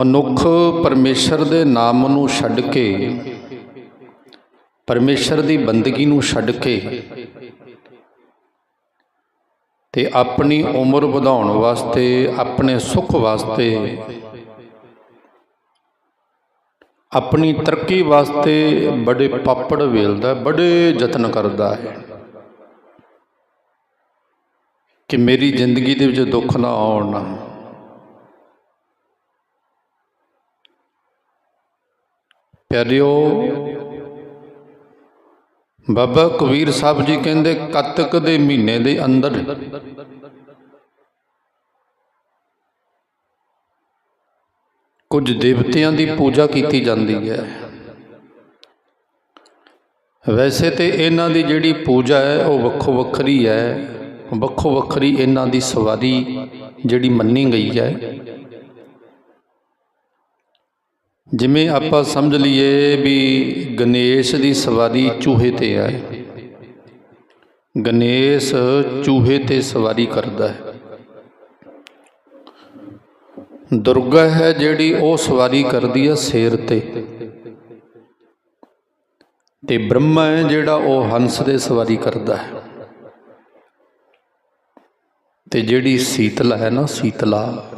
ਮਨੁੱਖ ਪਰਮੇਸ਼ਰ ਦੇ ਨਾਮ ਨੂੰ ਛੱਡ ਕੇ, ਪਰਮੇਸ਼ਰ ਦੀ ਬੰਦਗੀ ਨੂੰ ਛੱਡ ਕੇ ਤੇ ਆਪਣੀ ਉਮਰ ਵਧਾਉਣ ਵਾਸਤੇ, ਆਪਣੇ ਸੁੱਖ ਵਾਸਤੇ, ਆਪਣੀ ਤਰੱਕੀ ਵਾਸਤੇ ਬੜੇ ਪਾਪੜ ਵੇਲਦਾ ਬੜੇ ਯਤਨ ਕਰਦਾ ਹੈ ਕਿ ਮੇਰੀ ਜ਼ਿੰਦਗੀ ਦੇ ਵਿੱਚ ਦੁੱਖ ਨਾ ਆਉਣ। ਪਿਆਰਿਓ, ਬਾਬਾ ਕਬੀਰ ਸਾਹਿਬ ਜੀ ਕਹਿੰਦੇ, ਕੱਤਕ ਦੇ ਮਹੀਨੇ ਦੇ ਅੰਦਰ ਕੁਝ ਦੇਵਤਿਆਂ ਦੀ ਪੂਜਾ ਕੀਤੀ ਜਾਂਦੀ ਹੈ। ਵੈਸੇ ਤੇ ਇਹਨਾਂ ਦੀ ਜਿਹੜੀ ਪੂਜਾ ਹੈ, ਉਹ ਵੱਖੋ ਵੱਖਰੀ ਹੈ। ਵੱਖੋ ਵੱਖਰੀ ਇਹਨਾਂ ਦੀ ਸਵਾਰੀ ਜਿਹੜੀ ਮੰਨੀ ਗਈ ਹੈ। ਜਿਵੇਂ ਆਪਾਂ ਸਮਝ ਲਈਏ ਵੀ ਗਣੇਸ਼ ਦੀ ਸਵਾਰੀ ਚੂਹੇ ਤੇ ਆਏ ਗਣੇਸ਼ ਚੂਹੇ ਤੇ ਸਵਾਰੀ ਕਰਦਾ ਹੈ। ਦੁਰਗਾ ਹੈ ਜਿਹੜੀ ਉਹ ਸਵਾਰੀ ਕਰਦੀ ਹੈ ਸ਼ੇਰ ਤੇ। ਤੇ ਬ੍ਰਹਮਾ ਹੈ ਜਿਹੜਾ ਉਹ ਹੰਸ ਦੇ ਸਵਾਰੀ ਕਰਦਾ ਹੈ। ਤੇ ਜਿਹੜੀ ਸੀਤਲਾ ਹੈ ਨਾ, ਸੀਤਲਾ,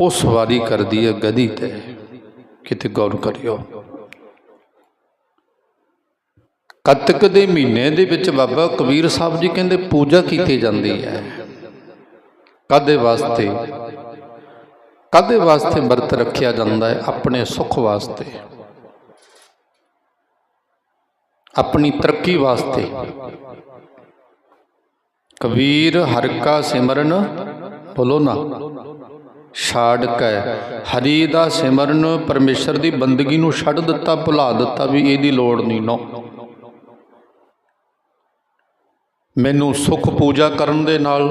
ਉਹ ਸਵਾਰੀ ਕਰਦੀ ਹੈ ਗਧੀ ਤੇ। ਕਿਤੇ ਗੌਰ ਕਰਿਓ। ਕੱਤਕ ਦੇ ਮਹੀਨੇ ਦੇ ਵਿੱਚ ਬਾਬਾ ਕਬੀਰ ਸਾਹਿਬ ਜੀ ਕਹਿੰਦੇ ਪੂਜਾ ਕੀਤੀ ਜਾਂਦੀ ਹੈ। ਕਾਦੇ ਵਾਸਤੇ? ਕਾਦੇ ਵਾਸਤੇ ਵਰਤ ਰੱਖਿਆ ਜਾਂਦਾ ਹੈ? ਆਪਣੇ ਸੁੱਖ ਵਾਸਤੇ। ਆਪਣੀ ਤਰੱਕੀ ਵਾਸਤੇ। ਕਬੀਰ ਹਰ ਕਾ ਸਿਮਰਨ ਬੋਲੋ ਨਾ। ਛਾੜ ਕੇ। ਹਰੀ ਦਾ ਸਿਮਰਨ ਪਰਮੇਸ਼ਰ ਦੀ ਬੰਦਗੀ ਨੂੰ ਛੱਡ ਦਿੱਤਾ, ਭੁਲਾ ਦਿੱਤਾ ਵੀ ਇਹਦੀ ਲੋੜ ਨਹੀਂ ਨੋ ਮੈਨੂੰ ਸੁਖ ਪੂਜਾ ਕਰਨ ਦੇ ਨਾਲ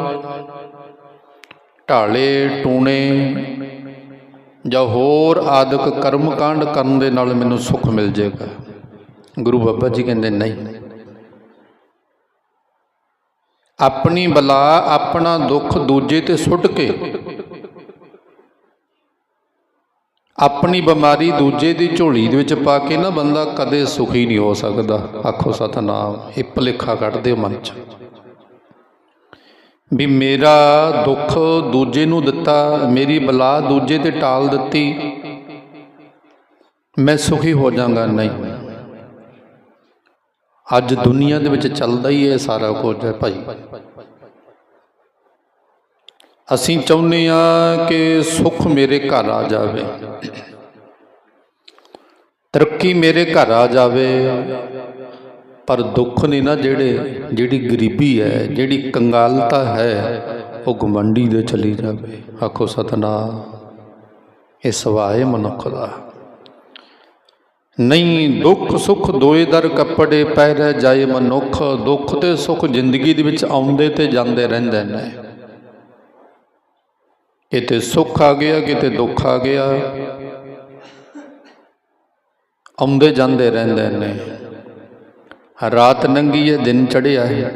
ਢਾਲੇ ਟੂਣੇ ਜਾਂ ਹੋਰ ਆਦਿਕ ਕਰਮ ਕਾਂਡ ਕਰਨ ਦੇ ਨਾਲ ਮੈਨੂੰ ਸੁਖ ਮਿਲ ਜਾਏਗਾ। ਗੁਰੂ ਬਾਬਾ ਜੀ ਕਹਿੰਦੇ, ਨਹੀਂ। ਆਪਣੀ ਬਲਾ, ਆਪਣਾ ਦੁੱਖ ਦੂਜੇ ਤੇ ਸੁੱਟ ਕੇ ਆਪਣੀ ਬਿਮਾਰੀ ਦੂਜੇ ਦੀ ਝੋਲੀ ਦੇ ਵਿੱਚ ਪਾ ਕੇ ਨਾ ਬੰਦਾ ਕਦੇ ਸੁਖੀ ਨਹੀਂ ਹੋ ਸਕਦਾ। ਆਖੋ ਸਤਨਾਮ, ਇਹ ਭਲੇਖਾ ਕੱਢਦੇ ਦਿਓ ਮਨ ਚ। ਵੀ ਮੇਰਾ ਦੁੱਖ ਦੂਜੇ ਨੂੰ ਦਿੱਤਾ, ਮੇਰੀ ਬਲਾ ਦੂਜੇ ਤੇ ਟਾਲ ਦਿੱਤੀ, ਮੈਂ ਸੁਖੀ ਹੋ ਜਾਵਾਂਗਾ ਨਹੀਂ। ਅੱਜ ਦੁਨੀਆ ਦੇ ਵਿੱਚ ਚੱਲਦਾ ਹੀ ਇਹ ਸਾਰਾ ਕੁਝ ਹੈ ਭਾਈ। ਅਸੀਂ ਚਾਹੁੰਦੇ ਆ ਕਿ ਸੁੱਖ ਮੇਰੇ ਘਰ ਆ ਜਾਵੇ, ਤਰੱਕੀ ਮੇਰੇ ਘਰ ਆ ਜਾਵੇ, ਪਰ ਦੁੱਖ ਨੇ ਨਾ ਜਿਹੜੇ, ਜਿਹੜੀ ਗਰੀਬੀ ਹੈ, ਜਿਹੜੀ ਕੰਗਾਲਤਾ ਹੈ, ਉਹ ਗਮੰਡੀ ਦੇ ਚਲੀ ਜਾਵੇ। ਆਖੋ ਸਤਨਾਮ, ਇਹ ਸਵਾਏ ਮਨੁੱਖ ਦਾ। ਨਹੀਂ ਦੁੱਖ ਸੁੱਖ ਦੋਏ ਦਰ ਕੱਪੜੇ ਪੈ ਰਹਿ ਜਾਏ ਮਨੁੱਖ, ਦੁੱਖ ਤੇ ਸੁੱਖ ਜ਼ਿੰਦਗੀ ਦੇ ਵਿੱਚ ਆਉਂਦੇ ਤੇ ਜਾਂਦੇ ਰਹਿੰਦੇ ਨੇ। ਕਿਤੇ ਸੁੱਖ ਆ ਗਿਆ, ਕਿਤੇ ਦੁੱਖ ਆ ਗਿਆ। ਆਉਂਦੇ ਜਾਂਦੇ ਰਹਿੰਦੇ ਨੇ। ਰਾਤ ਨੰਗੀ ਹੈ ਦਿਨ ਚੜਿਆ ਹੈ।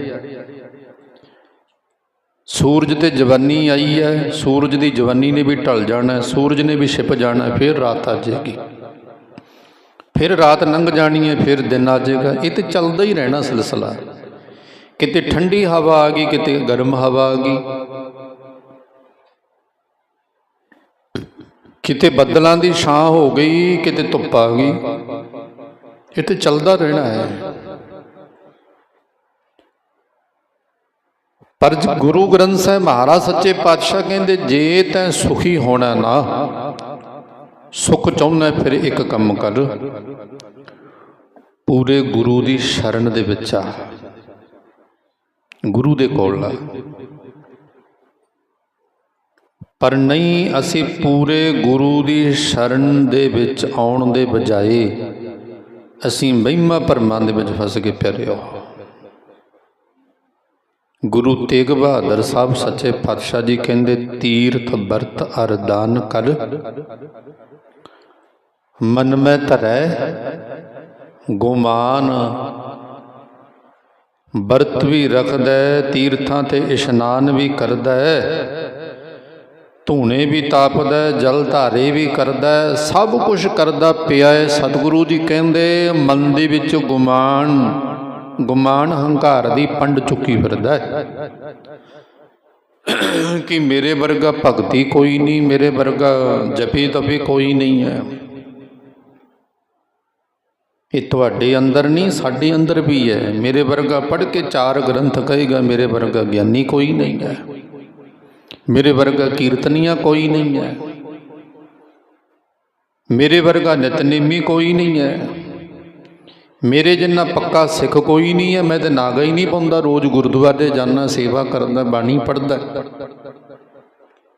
ਸੂਰਜ ਤੇ ਜਵਾਨੀ ਆਈ ਹੈ। ਸੂਰਜ ਦੀ ਜਵਾਨੀ ਨੇ ਵੀ ਢਲ ਜਾਣਾ ਸੂਰਜ ਨੇ ਵੀ ਛਿਪ ਜਾਣਾ ਫਿਰ ਰਾਤ ਆ ਜਾਏਗੀ। ਫਿਰ ਰਾਤ ਲੰਘ ਜਾਣੀ ਹੈ, ਫਿਰ ਦਿਨ ਆ ਜਾਏਗਾ। ਇਹ ਤੇ ਚੱਲਦਾ ਹੀ ਰਹਿਣਾ ਸਿਲਸਿਲਾ। ਕਿਤੇ ਠੰਡੀ ਹਵਾ ਆ ਗਈ, ਕਿਤੇ ਗਰਮ ਹਵਾ ਆ ਗਈ। ਕਿਤੇ ਬੱਦਲਾਂ ਦੀ ਛਾਂ ਹੋ ਗਈ, ਕਿਤੇ ਧੁੱਪ ਆ ਗਈ। ਇਹ ਤੇ ਚੱਲਦਾ ਰਹਿਣਾ ਹੈ। ਪਰ ਗੁਰੂ ਗ੍ਰੰਥ ਸਾਹਿਬ ਮਹਾਰਾਜ ਸੱਚੇ ਪਾਤਸ਼ਾਹ ਕਹਿੰਦੇ, ਜੇ ਤੈਂ ਸੁਖੀ ਹੋਣਾ ਨਾ, ਸੁਖ ਚਾਹੁੰਦਾ ਫਿਰ ਇੱਕ ਕੰਮ ਕਰ। ਪੂਰੇ ਗੁਰੂ ਦੀ ਸ਼ਰਨ ਦੇ ਵਿੱਚ ਆ। ਗੁਰੂ ਦੇ ਕੋਲ ਆ। ਪਰ ਨਹੀਂ ਅਸੀਂ ਪੂਰੇ ਗੁਰੂ ਦੀ ਸ਼ਰਨ ਦੇ ਵਿੱਚ ਆਉਣ ਦੇ ਬਜਾਏ ਅਸੀਂ ਮਹਿਮਾ ਭਰਮਾਂ ਦੇ ਵਿੱਚ ਫਸ ਕੇ ਪਿਆਰੇ ਹੋ। ਗੁਰੂ ਤੇਗ ਬਹਾਦਰ ਸਾਹਿਬ ਸੱਚੇ ਪਾਤਸ਼ਾਹ ਜੀ ਕਹਿੰਦੇ, ਤੀਰਥ ਵਰਤ ਅਰਦਾਨ ਕਰ। ਮਨ ਮੈਂ ਧਰੈ, ਗੁਮਾਨ। ਵਰਤ ਵੀ ਰੱਖਦਾ, ਤੀਰਥਾਂ ਤੇ ਇਸ਼ਨਾਨ ਵੀ ਕਰਦਾ। ਹੈ ਧੂਣੇ ਵੀ ਤਾਪਦਾ, ਜਲ ਧਾਰੇ ਵੀ ਕਰਦਾ, ਸਭ ਕੁਝ ਕਰਦਾ ਪਿਆ ਹੈ ਸਤਿਗੁਰੂ ਜੀ ਕਹਿੰਦੇ ਮਨ ਦੇ ਵਿੱਚ ਗੁਮਾਨ ਗੁਮਾਨ ਹੰਕਾਰ ਦੀ ਪੰਡ ਚੁੱਕੀ ਫਿਰਦਾ ਹੈ ਕਿ ਮੇਰੇ ਵਰਗਾ ਭਗਤੀ ਕੋਈ ਨਹੀਂ, ਮੇਰੇ ਵਰਗਾ ਜਪੀ ਤਪੀ ਕੋਈ ਨਹੀਂ ਹੈ। ਇਹ ਤੁਹਾਡੇ ਅੰਦਰ ਨਹੀਂ, ਸਾਡੇ ਅੰਦਰ ਵੀ ਹੈ। ਮੇਰੇ ਵਰਗਾ ਪੜ੍ਹ ਕੇ ਚਾਰ ਗ੍ਰੰਥ ਕਹੇਗਾ, ਮੇਰੇ ਵਰਗਾ ਗਿਆਨੀ ਕੋਈ ਨਹੀਂ ਹੈ। ਮੇਰੇ ਵਰਗਾ ਕੀਰਤਨੀਆ ਕੋਈ ਨਹੀਂ ਹੈ। ਮੇਰੇ ਵਰਗਾ ਨਿਤਨੇਮੀ ਕੋਈ ਨਹੀਂ ਹੈ। ਮੇਰੇ ਜਿੰਨਾ ਪੱਕਾ ਸਿੱਖ ਕੋਈ ਨਹੀਂ ਹੈ, ਮੈਂ ਤੇ ਨਾਗਾ ਹੀ ਨਹੀਂ ਪਾਉਂਦਾ। ਰੋਜ਼ ਗੁਰਦੁਆਰੇ ਜਾਣਾ ਸੇਵਾ ਕਰਦਾ, ਬਾਣੀ ਪੜਦਾ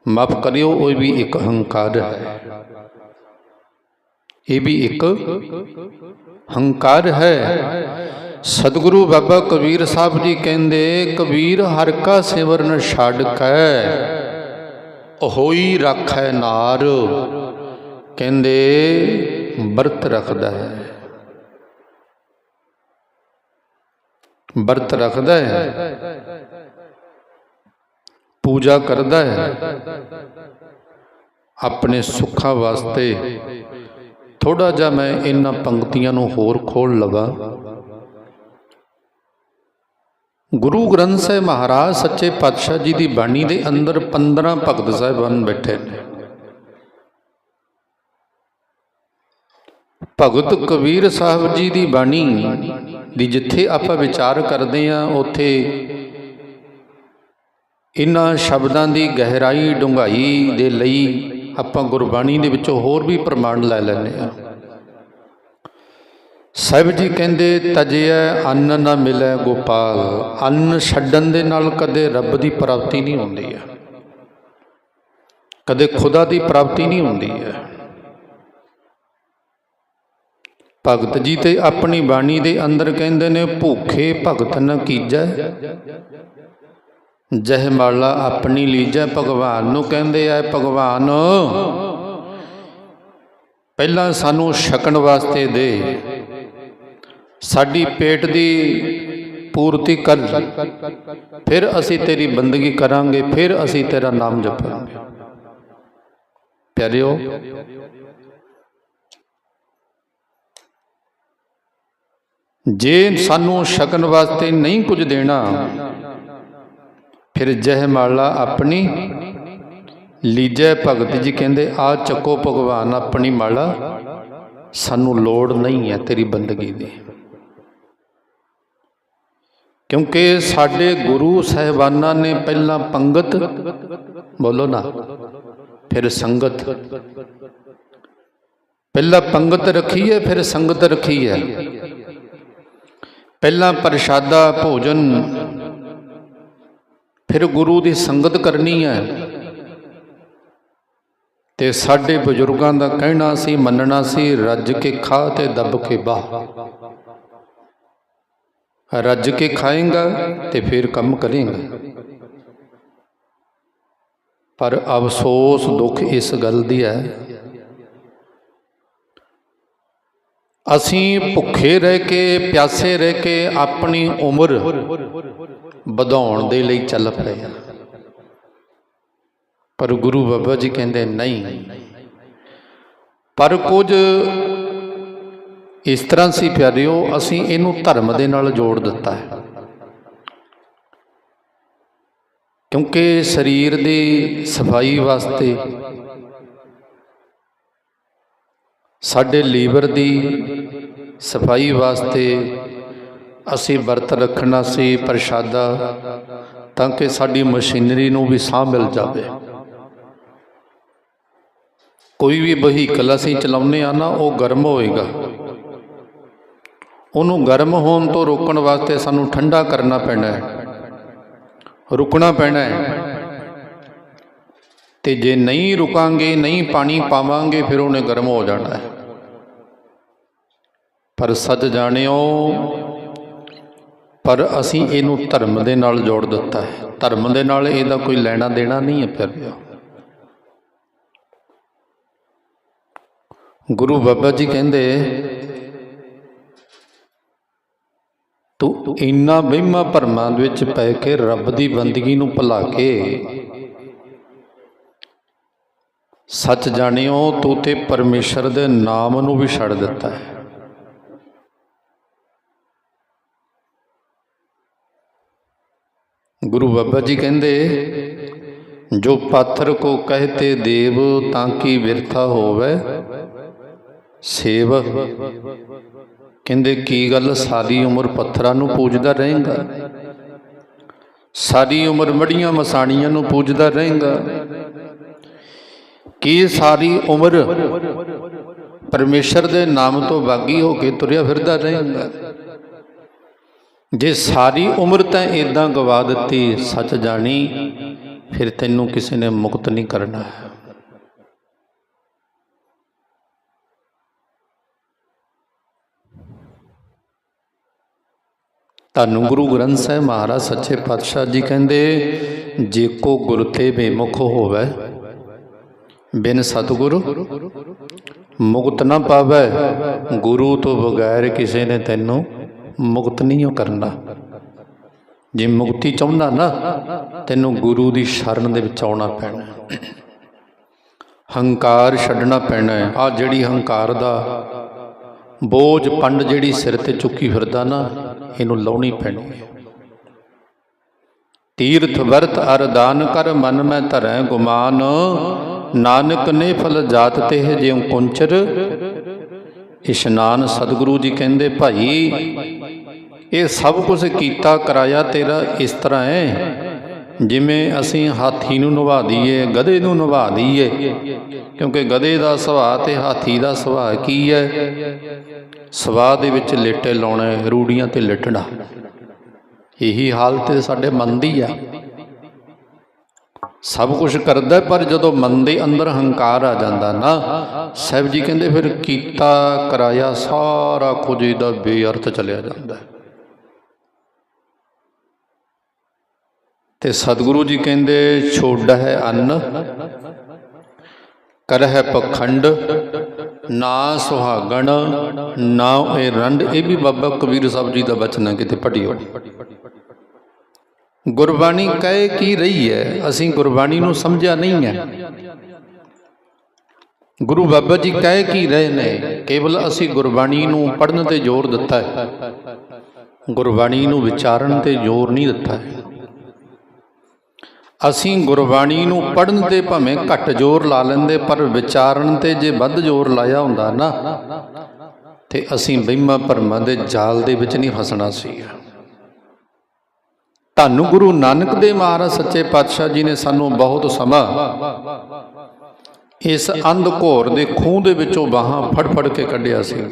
ਮਾਫ ਕਰਿਓ, ਉਹ ਵੀ ਇੱਕ ਹੰਕਾਰ ਹੈ। ਇਹ ਵੀ ਇੱਕ ਹੰਕਾਰ ਹੈ। ਸਤਿਗੁਰੂ ਬਾਬਾ ਕਬੀਰ ਸਾਹਿਬ ਜੀ ਕਹਿੰਦੇ, ਕਬੀਰ ਹਰ ਕਾ ਸਿਮਰਨ ਛੱਡ ਕੈ। ਹੋਈ ਰੱਖੈ ਨਾਰ, ਕਹਿੰਦੇ ਵਰਤ ਰੱਖਦਾ ਹੈ। ਵਰਤ ਰੱਖਦਾ ਹੈ। ਪੂਜਾ ਕਰਦਾ ਹੈ। ਆਪਣੇ ਸੁੱਖਾਂ ਵਾਸਤੇ ਥੋੜਾ ਜਿਹਾ ਮੈਂ ਇਹਨਾਂ ਪੰਕਤੀਆਂ ਨੂੰ ਹੋਰ ਖੋਲ ਲਵਾਂ। ਗੁਰੂ ਗ੍ਰੰਥ ਸਾਹਿਬ ਮਹਾਰਾਜ ਸੱਚੇ ਪਾਤਸ਼ਾਹ ਜੀ ਦੀ ਬਾਣੀ ਦੇ ਅੰਦਰ 15 ਭਗਤ ਸਾਹਿਬਾਨ ਬੈਠੇ ਨੇ। ਭਗਤ ਕਬੀਰ ਸਾਹਿਬ ਜੀ ਦੀ ਬਾਣੀ ਦੀ ਜਿੱਥੇ ਆਪਾਂ ਵਿਚਾਰ ਕਰਦੇ ਆ ਉੱਥੇ ਇਹਨਾਂ ਸ਼ਬਦਾਂ ਦੀ ਗਹਿਰਾਈ, ਡੂੰਘਾਈ ਦੇ ਲਈ ਆਪਾਂ ਗੁਰਬਾਣੀ ਦੇ ਵਿੱਚੋਂ ਹੋਰ ਵੀ ਪ੍ਰਮਾਣ ਲੈ ਲੈਂਦੇ ਆ ਸਾਹਿਬ ਜੀ ਕਹਿੰਦੇ, ਤਜਿਐ ਅੰਨ ਨਾ ਮਿਲੈ ਗੋਪਾਲ, ਅੰਨ ਛੱਡਣ ਦੇ ਨਾਲ ਕਦੇ ਰੱਬ ਦੀ ਪ੍ਰਾਪਤੀ ਨਹੀਂ ਹੁੰਦੀ ਹੈ। ਕਦੇ ਖੁਦਾ ਦੀ ਪ੍ਰਾਪਤੀ ਨਹੀਂ ਹੁੰਦੀ ਹੈ। ਭਗਤ ਜੀ ਤੇ ਆਪਣੀ ਬਾਣੀ ਦੇ ਅੰਦਰ ਕਹਿੰਦੇ ਨੇ, ਭੁੱਖੇ ਭਗਤ ਨ ਕੀਜੈ, ਜਹ ਮਾਲਾ ਆਪਣੀ ਲੀਜੈ, ਭਗਵਾਨ ਨੂੰ ਕਹਿੰਦੇ ਆ, ਭਗਵਾਨ, ਪਹਿਲਾਂ ਸਾਨੂੰ ਛਕਣ ਵਾਸਤੇ ਦੇ। ਸਾਡੀ ਪੇਟ ਦੀ ਪੂਰਤੀ ਕਰ ਫਿਰ ਅਸੀਂ ਤੇਰੀ ਬੰਦਗੀ ਕਰਾਂਗੇ, ਫਿਰ ਅਸੀਂ ਤੇਰਾ ਨਾਮ ਜਪਾਂਗੇ। ਪਿਆਰਿਓ, ਜੇ ਸਾਨੂੰ ਛਕਣ ਵਾਸਤੇ ਨਹੀਂ ਕੁਝ ਦੇਣਾ, ਫਿਰ ਜਹ ਮਾਲਾ ਆਪਣੀ ਲੀਜੈ ਭਗਤ ਜੀ ਕਹਿੰਦੇ, ਆ ਚੱਕੋ ਭਗਵਾਨ, ਆਪਣੀ ਮਾਲਾ ਸਾਨੂੰ ਲੋੜ ਨਹੀਂ ਹੈ ਤੇਰੀ ਬੰਦਗੀ ਦੀ। ਕਿਉਂਕਿ ਸਾਡੇ ਗੁਰੂ ਸਹਿਬਾਨਾਂ ਨੇ ਪਹਿਲਾਂ ਪੰਗਤ, ਬੋਲੋ ਨਾ, ਫਿਰ ਸੰਗਤ। ਪਹਿਲਾਂ ਪੰਗਤ ਰੱਖੀ ਹੈ, ਫਿਰ ਸੰਗਤ ਰੱਖੀ ਹੈ। ਪਹਿਲਾਂ ਪ੍ਰਸ਼ਾਦਾ, ਭੋਜਨ, ਫਿਰ ਗੁਰੂ ਦੀ ਸੰਗਤ ਕਰਨੀ ਹੈ। ਤੇ ਸਾਡੇ ਬਜ਼ੁਰਗਾਂ ਦਾ ਕਹਿਣਾ ਸੀ, ਮੰਨਣਾ ਸੀ, ਰੱਜ ਕੇ ਖਾ ਤੇ ਦੱਬ ਕੇ ਬਾਹ ਰੱਜ ਕੇ ਖਾਏਗਾ ਤੇ ਫਿਰ ਕੰਮ ਕਰੇਗਾ। ਪਰ ਅਫਸੋਸ ਦੁੱਖ ਇਸ ਗੱਲ ਦੀ ਹੈ, ਅਸੀਂ ਭੁੱਖੇ ਰਹਿ ਕੇ, ਪਿਆਸੇ ਰਹਿ ਕੇ ਆਪਣੀ ਉਮਰ ਵਧਾਉਣ ਦੇ ਲਈ ਚੱਲ ਪਏ ਹਾਂ। ਪਰ ਗੁਰੂ ਬਾਬਾ ਜੀ ਕਹਿੰਦੇ, ਨਹੀਂ। ਪਰ ਕੁਝ ਇਸ ਤਰ੍ਹਾਂ ਸੀ ਪਿਆਰਿਓ, ਅਸੀਂ ਇਹਨੂੰ ਧਰਮ ਦੇ ਨਾਲ ਜੋੜ ਦਿੱਤਾ ਹੈ। ਕਿਉਂਕਿ ਸਰੀਰ ਦੀ ਸਫ਼ਾਈ ਵਾਸਤੇ ਸਾਡੇ ਲੀਵਰ ਦੀ ਸਫ਼ਾਈ ਵਾਸਤੇ ਅਸੀਂ ਵਰਤ ਰੱਖਣਾ ਸੀ ਪ੍ਰਸ਼ਾਦਾ, ਤਾਂ ਕਿ ਸਾਡੀ ਮਸ਼ੀਨਰੀ ਨੂੰ ਵੀ ਸਾਹ ਮਿਲ ਜਾਵੇ। ਕੋਈ ਵੀ ਵਹੀਕਲ ਅਸੀਂ ਚਲਾਉਂਦੇ ਆ ਨਾ, ਉਹ ਗਰਮ ਹੋਏਗਾ। ਉਹਨੂੰ ਗਰਮ ਹੋਣ ਤੋਂ ਰੋਕਣ ਵਾਸਤੇ ਸਾਨੂੰ ਠੰਡਾ ਕਰਨਾ ਪੈਣਾ ਹੈ। ਰੁਕਣਾ ਪੈਣਾ ਹੈ। ਤੇ ਜੇ ਨਹੀਂ ਰੁਕਾਂਗੇ, ਨਹੀਂ ਪਾਣੀ ਪਾਵਾਂਗੇ, ਫਿਰ ਉਹਨੇ ਗਰਮ ਹੋ ਜਾਣਾ ਹੈ। ਪਰ ਸੱਚ ਜਾਣਿਓ, ਪਰ ਅਸੀਂ ਇਹਨੂੰ ਧਰਮ ਦੇ ਨਾਲ ਜੋੜ ਦਿੱਤਾ ਹੈ। ਧਰਮ ਦੇ ਨਾਲ ਇਹਦਾ ਕੋਈ ਲੈਣਾ ਦੇਣਾ ਨਹੀਂ ਹੈ ਫਿਰ ਗੁਰੂ ਬਾਬਾ ਜੀ ਕਹਿੰਦੇ ਤੂੰ ਇੰਨਾ ਵਹਿਮਾਂ ਭਰਮਾਂ ਦੇ ਵਿੱਚ ਪੈ ਕੇ ਰੱਬ ਦੀ ਬੰਦਗੀ ਨੂੰ ਭੁਲਾ ਕੇ ਸੱਚ ਜਾਣਿਓ, ਤੂੰ ਤੇ ਪਰਮੇਸ਼ਰ ਦੇ ਨਾਮ ਨੂੰ ਵੀ ਛੱਡ ਦਿੱਤਾ ਹੈ। ਗੁਰੂ ਬਾਬਾ ਜੀ ਕਹਿੰਦੇ, ਜੋ ਪਾਥਰ ਕੋ ਕਹਤੇ ਦੇਵ, ਤਾਂ ਕੀ ਵਿਰਥਾ ਹੋਵੇ? ਸੇਵ ਕਹਿੰਦੇ, ਕੀ ਗੱਲ ਸਾਰੀ ਉਮਰ ਪੱਥਰਾਂ ਨੂੰ ਪੂਜਦਾ ਰਹੇਗਾ? ਸਾਰੀ ਉਮਰ ਮੜੀਆਂ ਮਸਾਣੀਆਂ ਨੂੰ ਪੂਜਦਾ ਰਹੇਗਾ? ਕੀ ਸਾਰੀ ਉਮਰ ਪਰਮੇਸ਼ਰ ਦੇ ਨਾਮ ਤੋਂ ਬਾਗੀ ਹੋ ਕੇ ਤੁਰਿਆ ਫਿਰਦਾ ਰਹੇਗਾ? ਜੇ ਸਾਰੀ ਉਮਰ ਤਾਂ ਇਦਾਂ ਗਵਾ ਦਿੱਤੀ, ਸੱਚ ਜਾਣੀ, ਫਿਰ ਤੈਨੂੰ ਕਿਸੇ ਨੇ ਮੁਕਤ ਨਹੀਂ ਕਰਨਾ ਹੈ। ਤੁਹਾਨੂੰ ਗੁਰੂ ਗ੍ਰੰਥ ਸਾਹਿਬ ਮਹਾਰਾਜ, ਸੱਚੇ ਪਾਤਸ਼ਾਹ ਜੀ ਕਹਿੰਦੇ, ਜੇ ਕੋ ਗੁਰ ਤੇ ਬੇਮੁਖ ਹੋਵੇ, ਬਿਨ ਸਤਿਗੁਰ ਮੁਕਤ ਨਾ ਪਾਵੇ, ਗੁਰੂ ਤੋਂ ਬਗੈਰ ਕਿਸੇ ਨੇ ਤੈਨੂੰ ਮੁਕਤ ਨਹੀਂ ਉਹ ਕਰਨਾ। ਜੇ ਮੁਕਤੀ ਚਾਹੁੰਦਾ ਨਾ, ਤੈਨੂੰ ਗੁਰੂ ਦੀ ਸ਼ਰਨ ਦੇ ਵਿੱਚ ਆਉਣਾ ਪੈਣਾ। ਹੰਕਾਰ ਛੱਡਣਾ ਪੈਣਾ ਹੈ। ਆ ਜਿਹੜੀ ਹੰਕਾਰ ਦਾ ਬੋਝ ਪੰਡ ਜਿਹੜੀ ਸਿਰ ਤੇ ਚੁੱਕੀ ਫਿਰਦਾ ਨਾ ਇਹਨੂੰ ਲਾਉਣੀ ਪੈਣੀ। ਹੈ ਤੀਰਥ ਵਰਤ ਅਰਦਾਨ ਕਰ ਮਨ ਮੈਂ ਧਰੈ ਗੁਮਾਨ, ਨਾਨਕ ਨੇ ਫਲ ਜਾਤ ਤੇ ਜਿਉ ਕੁੰਚਰ ਇਸ਼ਨਾਨ ਸਤਿਗੁਰੂ ਜੀ ਕਹਿੰਦੇ, ਭਾਈ, ਇਹ ਸਭ ਕੁਝ ਕੀਤਾ ਕਰਾਇਆ ਤੇਰਾ ਇਸ ਤਰ੍ਹਾਂ ਹੈ। ਜਿਵੇਂ ਅਸੀਂ ਹਾਥੀ ਨੂੰ ਨਵਾ ਦਈਏ, ਗਧੇ ਨੂੰ ਨਵਾ ਦਈਏ, ਕਿਉਂਕਿ ਗਧੇ ਦਾ ਸੁਭਾਅ ਤੇ ਹਾਥੀ ਦਾ ਸੁਭਾਅ ਕੀ ਹੈ? ਸੁਭਾਅ ਦੇ ਵਿੱਚ ਲੇਟੇ ਲਾਉਣਾ, ਰੂੜੀਆਂ ਤੇ ਲੇਟਣਾ। ਇਹੀ ਹਾਲਤ ਸਾਡੇ ਮਨ ਦੀ ਆ। ਸਭ ਕੁਝ ਕਰਦਾ ਪਰ ਜਦੋਂ ਮਨ ਦੇ ਅੰਦਰ ਹੰਕਾਰ ਆ ਜਾਂਦਾ ਨਾ, ਸਾਹਿਬ ਜੀ ਕਹਿੰਦੇ ਫਿਰ ਕੀਤਾ ਕਰਾਇਆ ਸਾਰਾ ਕੁਝ ਇਹਦਾ ਬੇਅਰਥ ਚਲਿਆ ਜਾਂਦਾ ਤੇ ਸਤਿਗੁਰੂ ਜੀ ਕਹਿੰਦੇ, ਛੋੜ ਹੈ ਅੰਨ ਕਰ ਹੈ ਪਖੰਡ, ਨਾ ਸੁਹਾਗਣ, ਨਾ ਇਹ ਰੰਡ। ਇਹ ਵੀ ਬਾਬਾ ਕਬੀਰ ਸਾਹਿਬ ਜੀ ਦਾ ਬਚਨ ਹੈ, ਕਿਤੇ ਪੜਿਓ ਗੁਰਬਾਣੀ ਕਹੇ ਕੀ ਰਹੀ ਹੈ, ਅਸੀਂ ਗੁਰਬਾਣੀ ਨੂੰ ਸਮਝਿਆ ਨਹੀਂ ਹੈ। ਗੁਰੂ ਬਾਬਾ ਜੀ ਕਹੇ ਕੀ ਰਹੇ ਨੇ, ਕੇਵਲ ਅਸੀਂ ਗੁਰਬਾਣੀ ਨੂੰ ਪੜਨ ਤੇ ਜ਼ੋਰ ਦਿੱਤਾ ਹੈ। ਗੁਰਬਾਣੀ ਨੂੰ ਵਿਚਾਰਨ ਤੇ ਜ਼ੋਰ ਨਹੀਂ ਦਿੱਤਾ ਹੈ। ਅਸੀਂ ਗੁਰਬਾਣੀ ਨੂੰ ਪੜਨ ਤੇ ਭਾਵੇਂ ਘੱਟ ਜ਼ੋਰ ਲਾ ਲੈਂਦੇ, ਪਰ ਵਿਚਾਰਨ ਤੇ ਜੇ ਵੱਧ ਜ਼ੋਰ ਲਾਇਆ ਹੁੰਦਾ ਨਾ, ਤੇ ਅਸੀਂ ਬਹਿਮਾ ਭਰਮਾਂ ਦੇ ਜਾਲ ਦੇ ਵਿੱਚ ਨਹੀਂ ਫਸਣਾ ਸੀ। ਤੁਹਾਨੂੰ ਗੁਰੂ ਨਾਨਕ ਦੇਵ ਮਹਾਰਾਜ ਸੱਚੇ ਪਾਤਸ਼ਾਹ ਜੀ ਨੇ ਸਾਨੂੰ ਬਹੁਤ ਸਮਾਂ ਇਸ ਅੰਧ ਘੋਰ ਦੇ ਖੂਹ ਦੇ ਵਿੱਚੋਂ ਬਾਹਾਂ ਫੜ ਫੜ ਕੇ ਕੱਢਿਆ ਸੀ।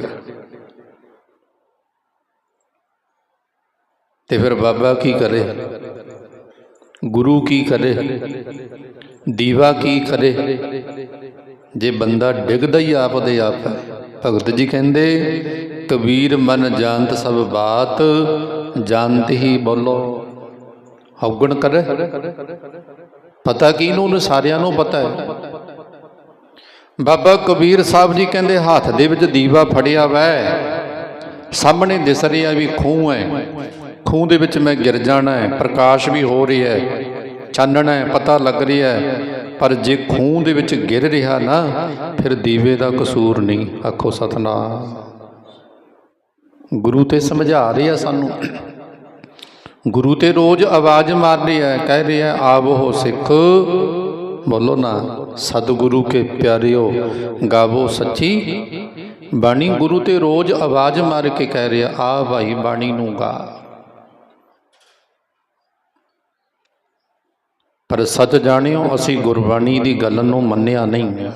ਤੇ ਫਿਰ ਬਾਬਾ ਕੀ ਕਰੇ? ਗੁਰੂ ਕੀ ਕਰੇ? ਦੀਵਾ ਕੀ ਕਰੇ? ਜੇ ਬੰਦਾ ਡਿੱਗਦਾ ਹੀ ਆਪ ਦੇ ਆਪ ਹੈ। ਭਗਤ ਜੀ ਕਹਿੰਦੇ, ਕਬੀਰ ਮਨ ਜਾਣਤ ਸਭ ਬਾਤ, ਜਾਣਤ ਹੀ ਬੋਲੋ। ਔਗਣ ਕਰੇ? ਪਤਾ ਕੀ ਨੂੰ ਸਾਰਿਆਂ ਨੂੰ ਪਤਾ ਹੈ। ਬਾਬਾ ਕਬੀਰ ਸਾਹਿਬ ਜੀ ਕਹਿੰਦੇ, ਹੱਥ ਦੇ ਵਿੱਚ ਦੀਵਾ ਫੜਿਆ ਵੈ। ਸਾਹਮਣੇ ਦਿਸ ਰਿਹਾ ਵੀ ਖੂਹ ਹੈ। ਖੂਹ ਦੇ ਵਿੱਚ ਮੈਂ ਗਿਰ ਜਾਣਾ ਹੈ, ਪ੍ਰਕਾਸ਼ ਵੀ ਹੋ ਰਿਹਾ ਹੈ ਚਾਨਣਾ ਹੈ, ਪਤਾ ਲੱਗ ਰਿਹਾ ਹੈ। ਪਰ ਜੇ ਖੂਹ ਦੇ ਵਿੱਚ ਗਿਰ ਰਿਹਾ ਨਾ, ਫਿਰ ਦੀਵੇ ਦਾ ਕਸੂਰ ਨਹੀਂ। ਆਖੋ ਸਤਨਾਮ। ਗੁਰੂ ਤੇ ਸਮਝਾ ਰਿਹਾ ਸਾਨੂੰ। ਗੁਰੂ ਤੇ ਰੋਜ਼ ਆਵਾਜ਼ ਮਾਰ ਰਿਹਾ ਹੈ, ਕਹਿ ਰਿਹਾ ਆਵੋ ਸਿੱਖ। ਬੋਲੋ ਨਾ, ਸਤਿਗੁਰੂ ਕੇ ਪਿਆਰਿਓ, ਗਾਵੋ ਸੱਚੀ। ਬਾਣੀ ਗੁਰੂ ਤੇ ਰੋਜ਼ ਆਵਾਜ਼ ਮਾਰ ਕੇ ਕਹਿ ਰਿਹਾ, ਆ ਭਾਈ ਬਾਣੀ ਨੂੰ ਗਾ। ਪਰ ਸੱਚ ਜਾਣਿਓ ਅਸੀਂ ਗੁਰਬਾਣੀ ਦੀ ਗੱਲ ਨੂੰ ਮੰਨਿਆ ਨਹੀਂ। ਹੈ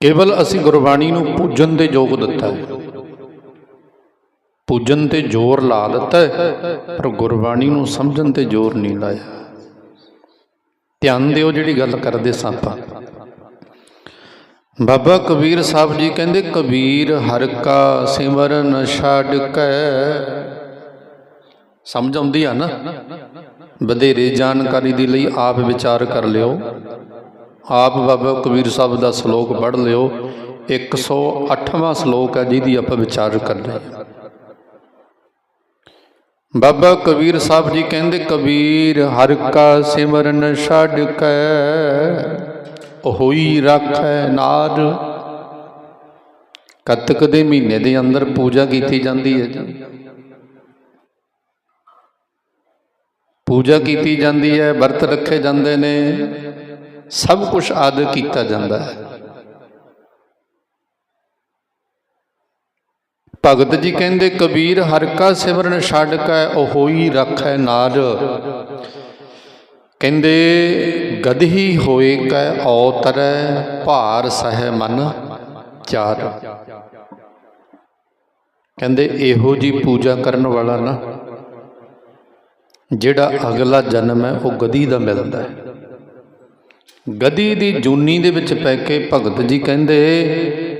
ਕੇਵਲ ਅਸੀਂ ਗੁਰਬਾਣੀ ਨੂੰ ਪੂਜਨ ਦੇ ਯੋਗ ਦਿੱਤਾ ਹੈ। ਪੂਜਨ ਤੇ ਜ਼ੋਰ ਲਾ ਦਿੱਤਾ ਹੈ, ਪਰ ਗੁਰਬਾਣੀ ਨੂੰ ਸਮਝਣ ਤੇ ਜ਼ੋਰ ਨਹੀਂ ਲਾਇਆ। ਧਿਆਨ ਦਿਓ ਜਿਹੜੀ ਗੱਲ ਕਰਦੇ ਸਾਂ ਆਪਾਂ। ਬਾਬਾ ਕਬੀਰ ਸਾਹਿਬ ਜੀ ਕਹਿੰਦੇ ਕਬੀਰ ਹਰ ਕਾ ਸਿਮਰਨ ਛੱਡ ਕੇ। ਸਮਝ ਆਉਂਦੀ ਆ ਨਾ? ਵਧੇਰੇ ਜਾਣਕਾਰੀ ਦੇ ਲਈ ਆਪ ਵਿਚਾਰ ਕਰ ਲਿਓ। ਆਪ ਬਾਬਾ ਕਬੀਰ ਸਾਹਿਬ ਦਾ ਸ਼ਲੋਕ ਪੜ੍ਹ ਲਿਓ। 108ਵਾਂ ਸ਼ਲੋਕ ਹੈ ਜਿਹਦੀ ਆਪਾਂ ਵਿਚਾਰ ਕਰ ਰਹੇ ਬਾਬਾ ਕਬੀਰ ਸਾਹਿਬ ਜੀ ਕਹਿੰਦੇ, ਕਬੀਰ, ਹਰ ਕਾ ਸਿਮਰਨ ਛੱਡ ਕੈ ਹੋਈ ਰੱਖੈ ਨਾਰ ਕੱਤਕ ਦੇ ਮਹੀਨੇ ਦੇ ਅੰਦਰ ਪੂਜਾ ਕੀਤੀ ਜਾਂਦੀ ਹੈ ਜੀ। ਪੂਜਾ ਕੀਤੀ ਜਾਂਦੀ ਹੈ, ਵਰਤ ਰੱਖੇ ਜਾਂਦੇ ਨੇ, ਸਭ ਕੁਝ ਆਦਿ ਕੀਤਾ ਜਾਂਦਾ ਹੈ। ਭਗਤ ਜੀ ਕਹਿੰਦੇ, ਕਬੀਰ ਹਰ ਕਾ ਸਿਮਰਨ ਛੱਡ ਕੈ, ਉਹ ਹੋਈ ਰੱਖੈ ਨਾਰ ਕਹਿੰਦੇ ਗਦਹੀ ਹੋਏ ਕੈ, ਔਤਰੈ ਭਾਰ ਸਹਿ ਮਨ ਚਾਰ। ਕਹਿੰਦੇ, ਇਹੋ ਜੀ ਪੂਜਾ ਕਰਨ ਵਾਲਾ ਨਾ ਜਿਹੜਾ ਅਗਲਾ ਜਨਮ ਹੈ, ਉਹ ਗਦੀ ਦਾ ਮਿਲਦਾ ਹੈ। ਗਦੀ ਦੀ ਜੂਨੀ ਦੇ ਵਿੱਚ ਪੈ ਕੇ ਭਗਤ ਜੀ ਕਹਿੰਦੇ,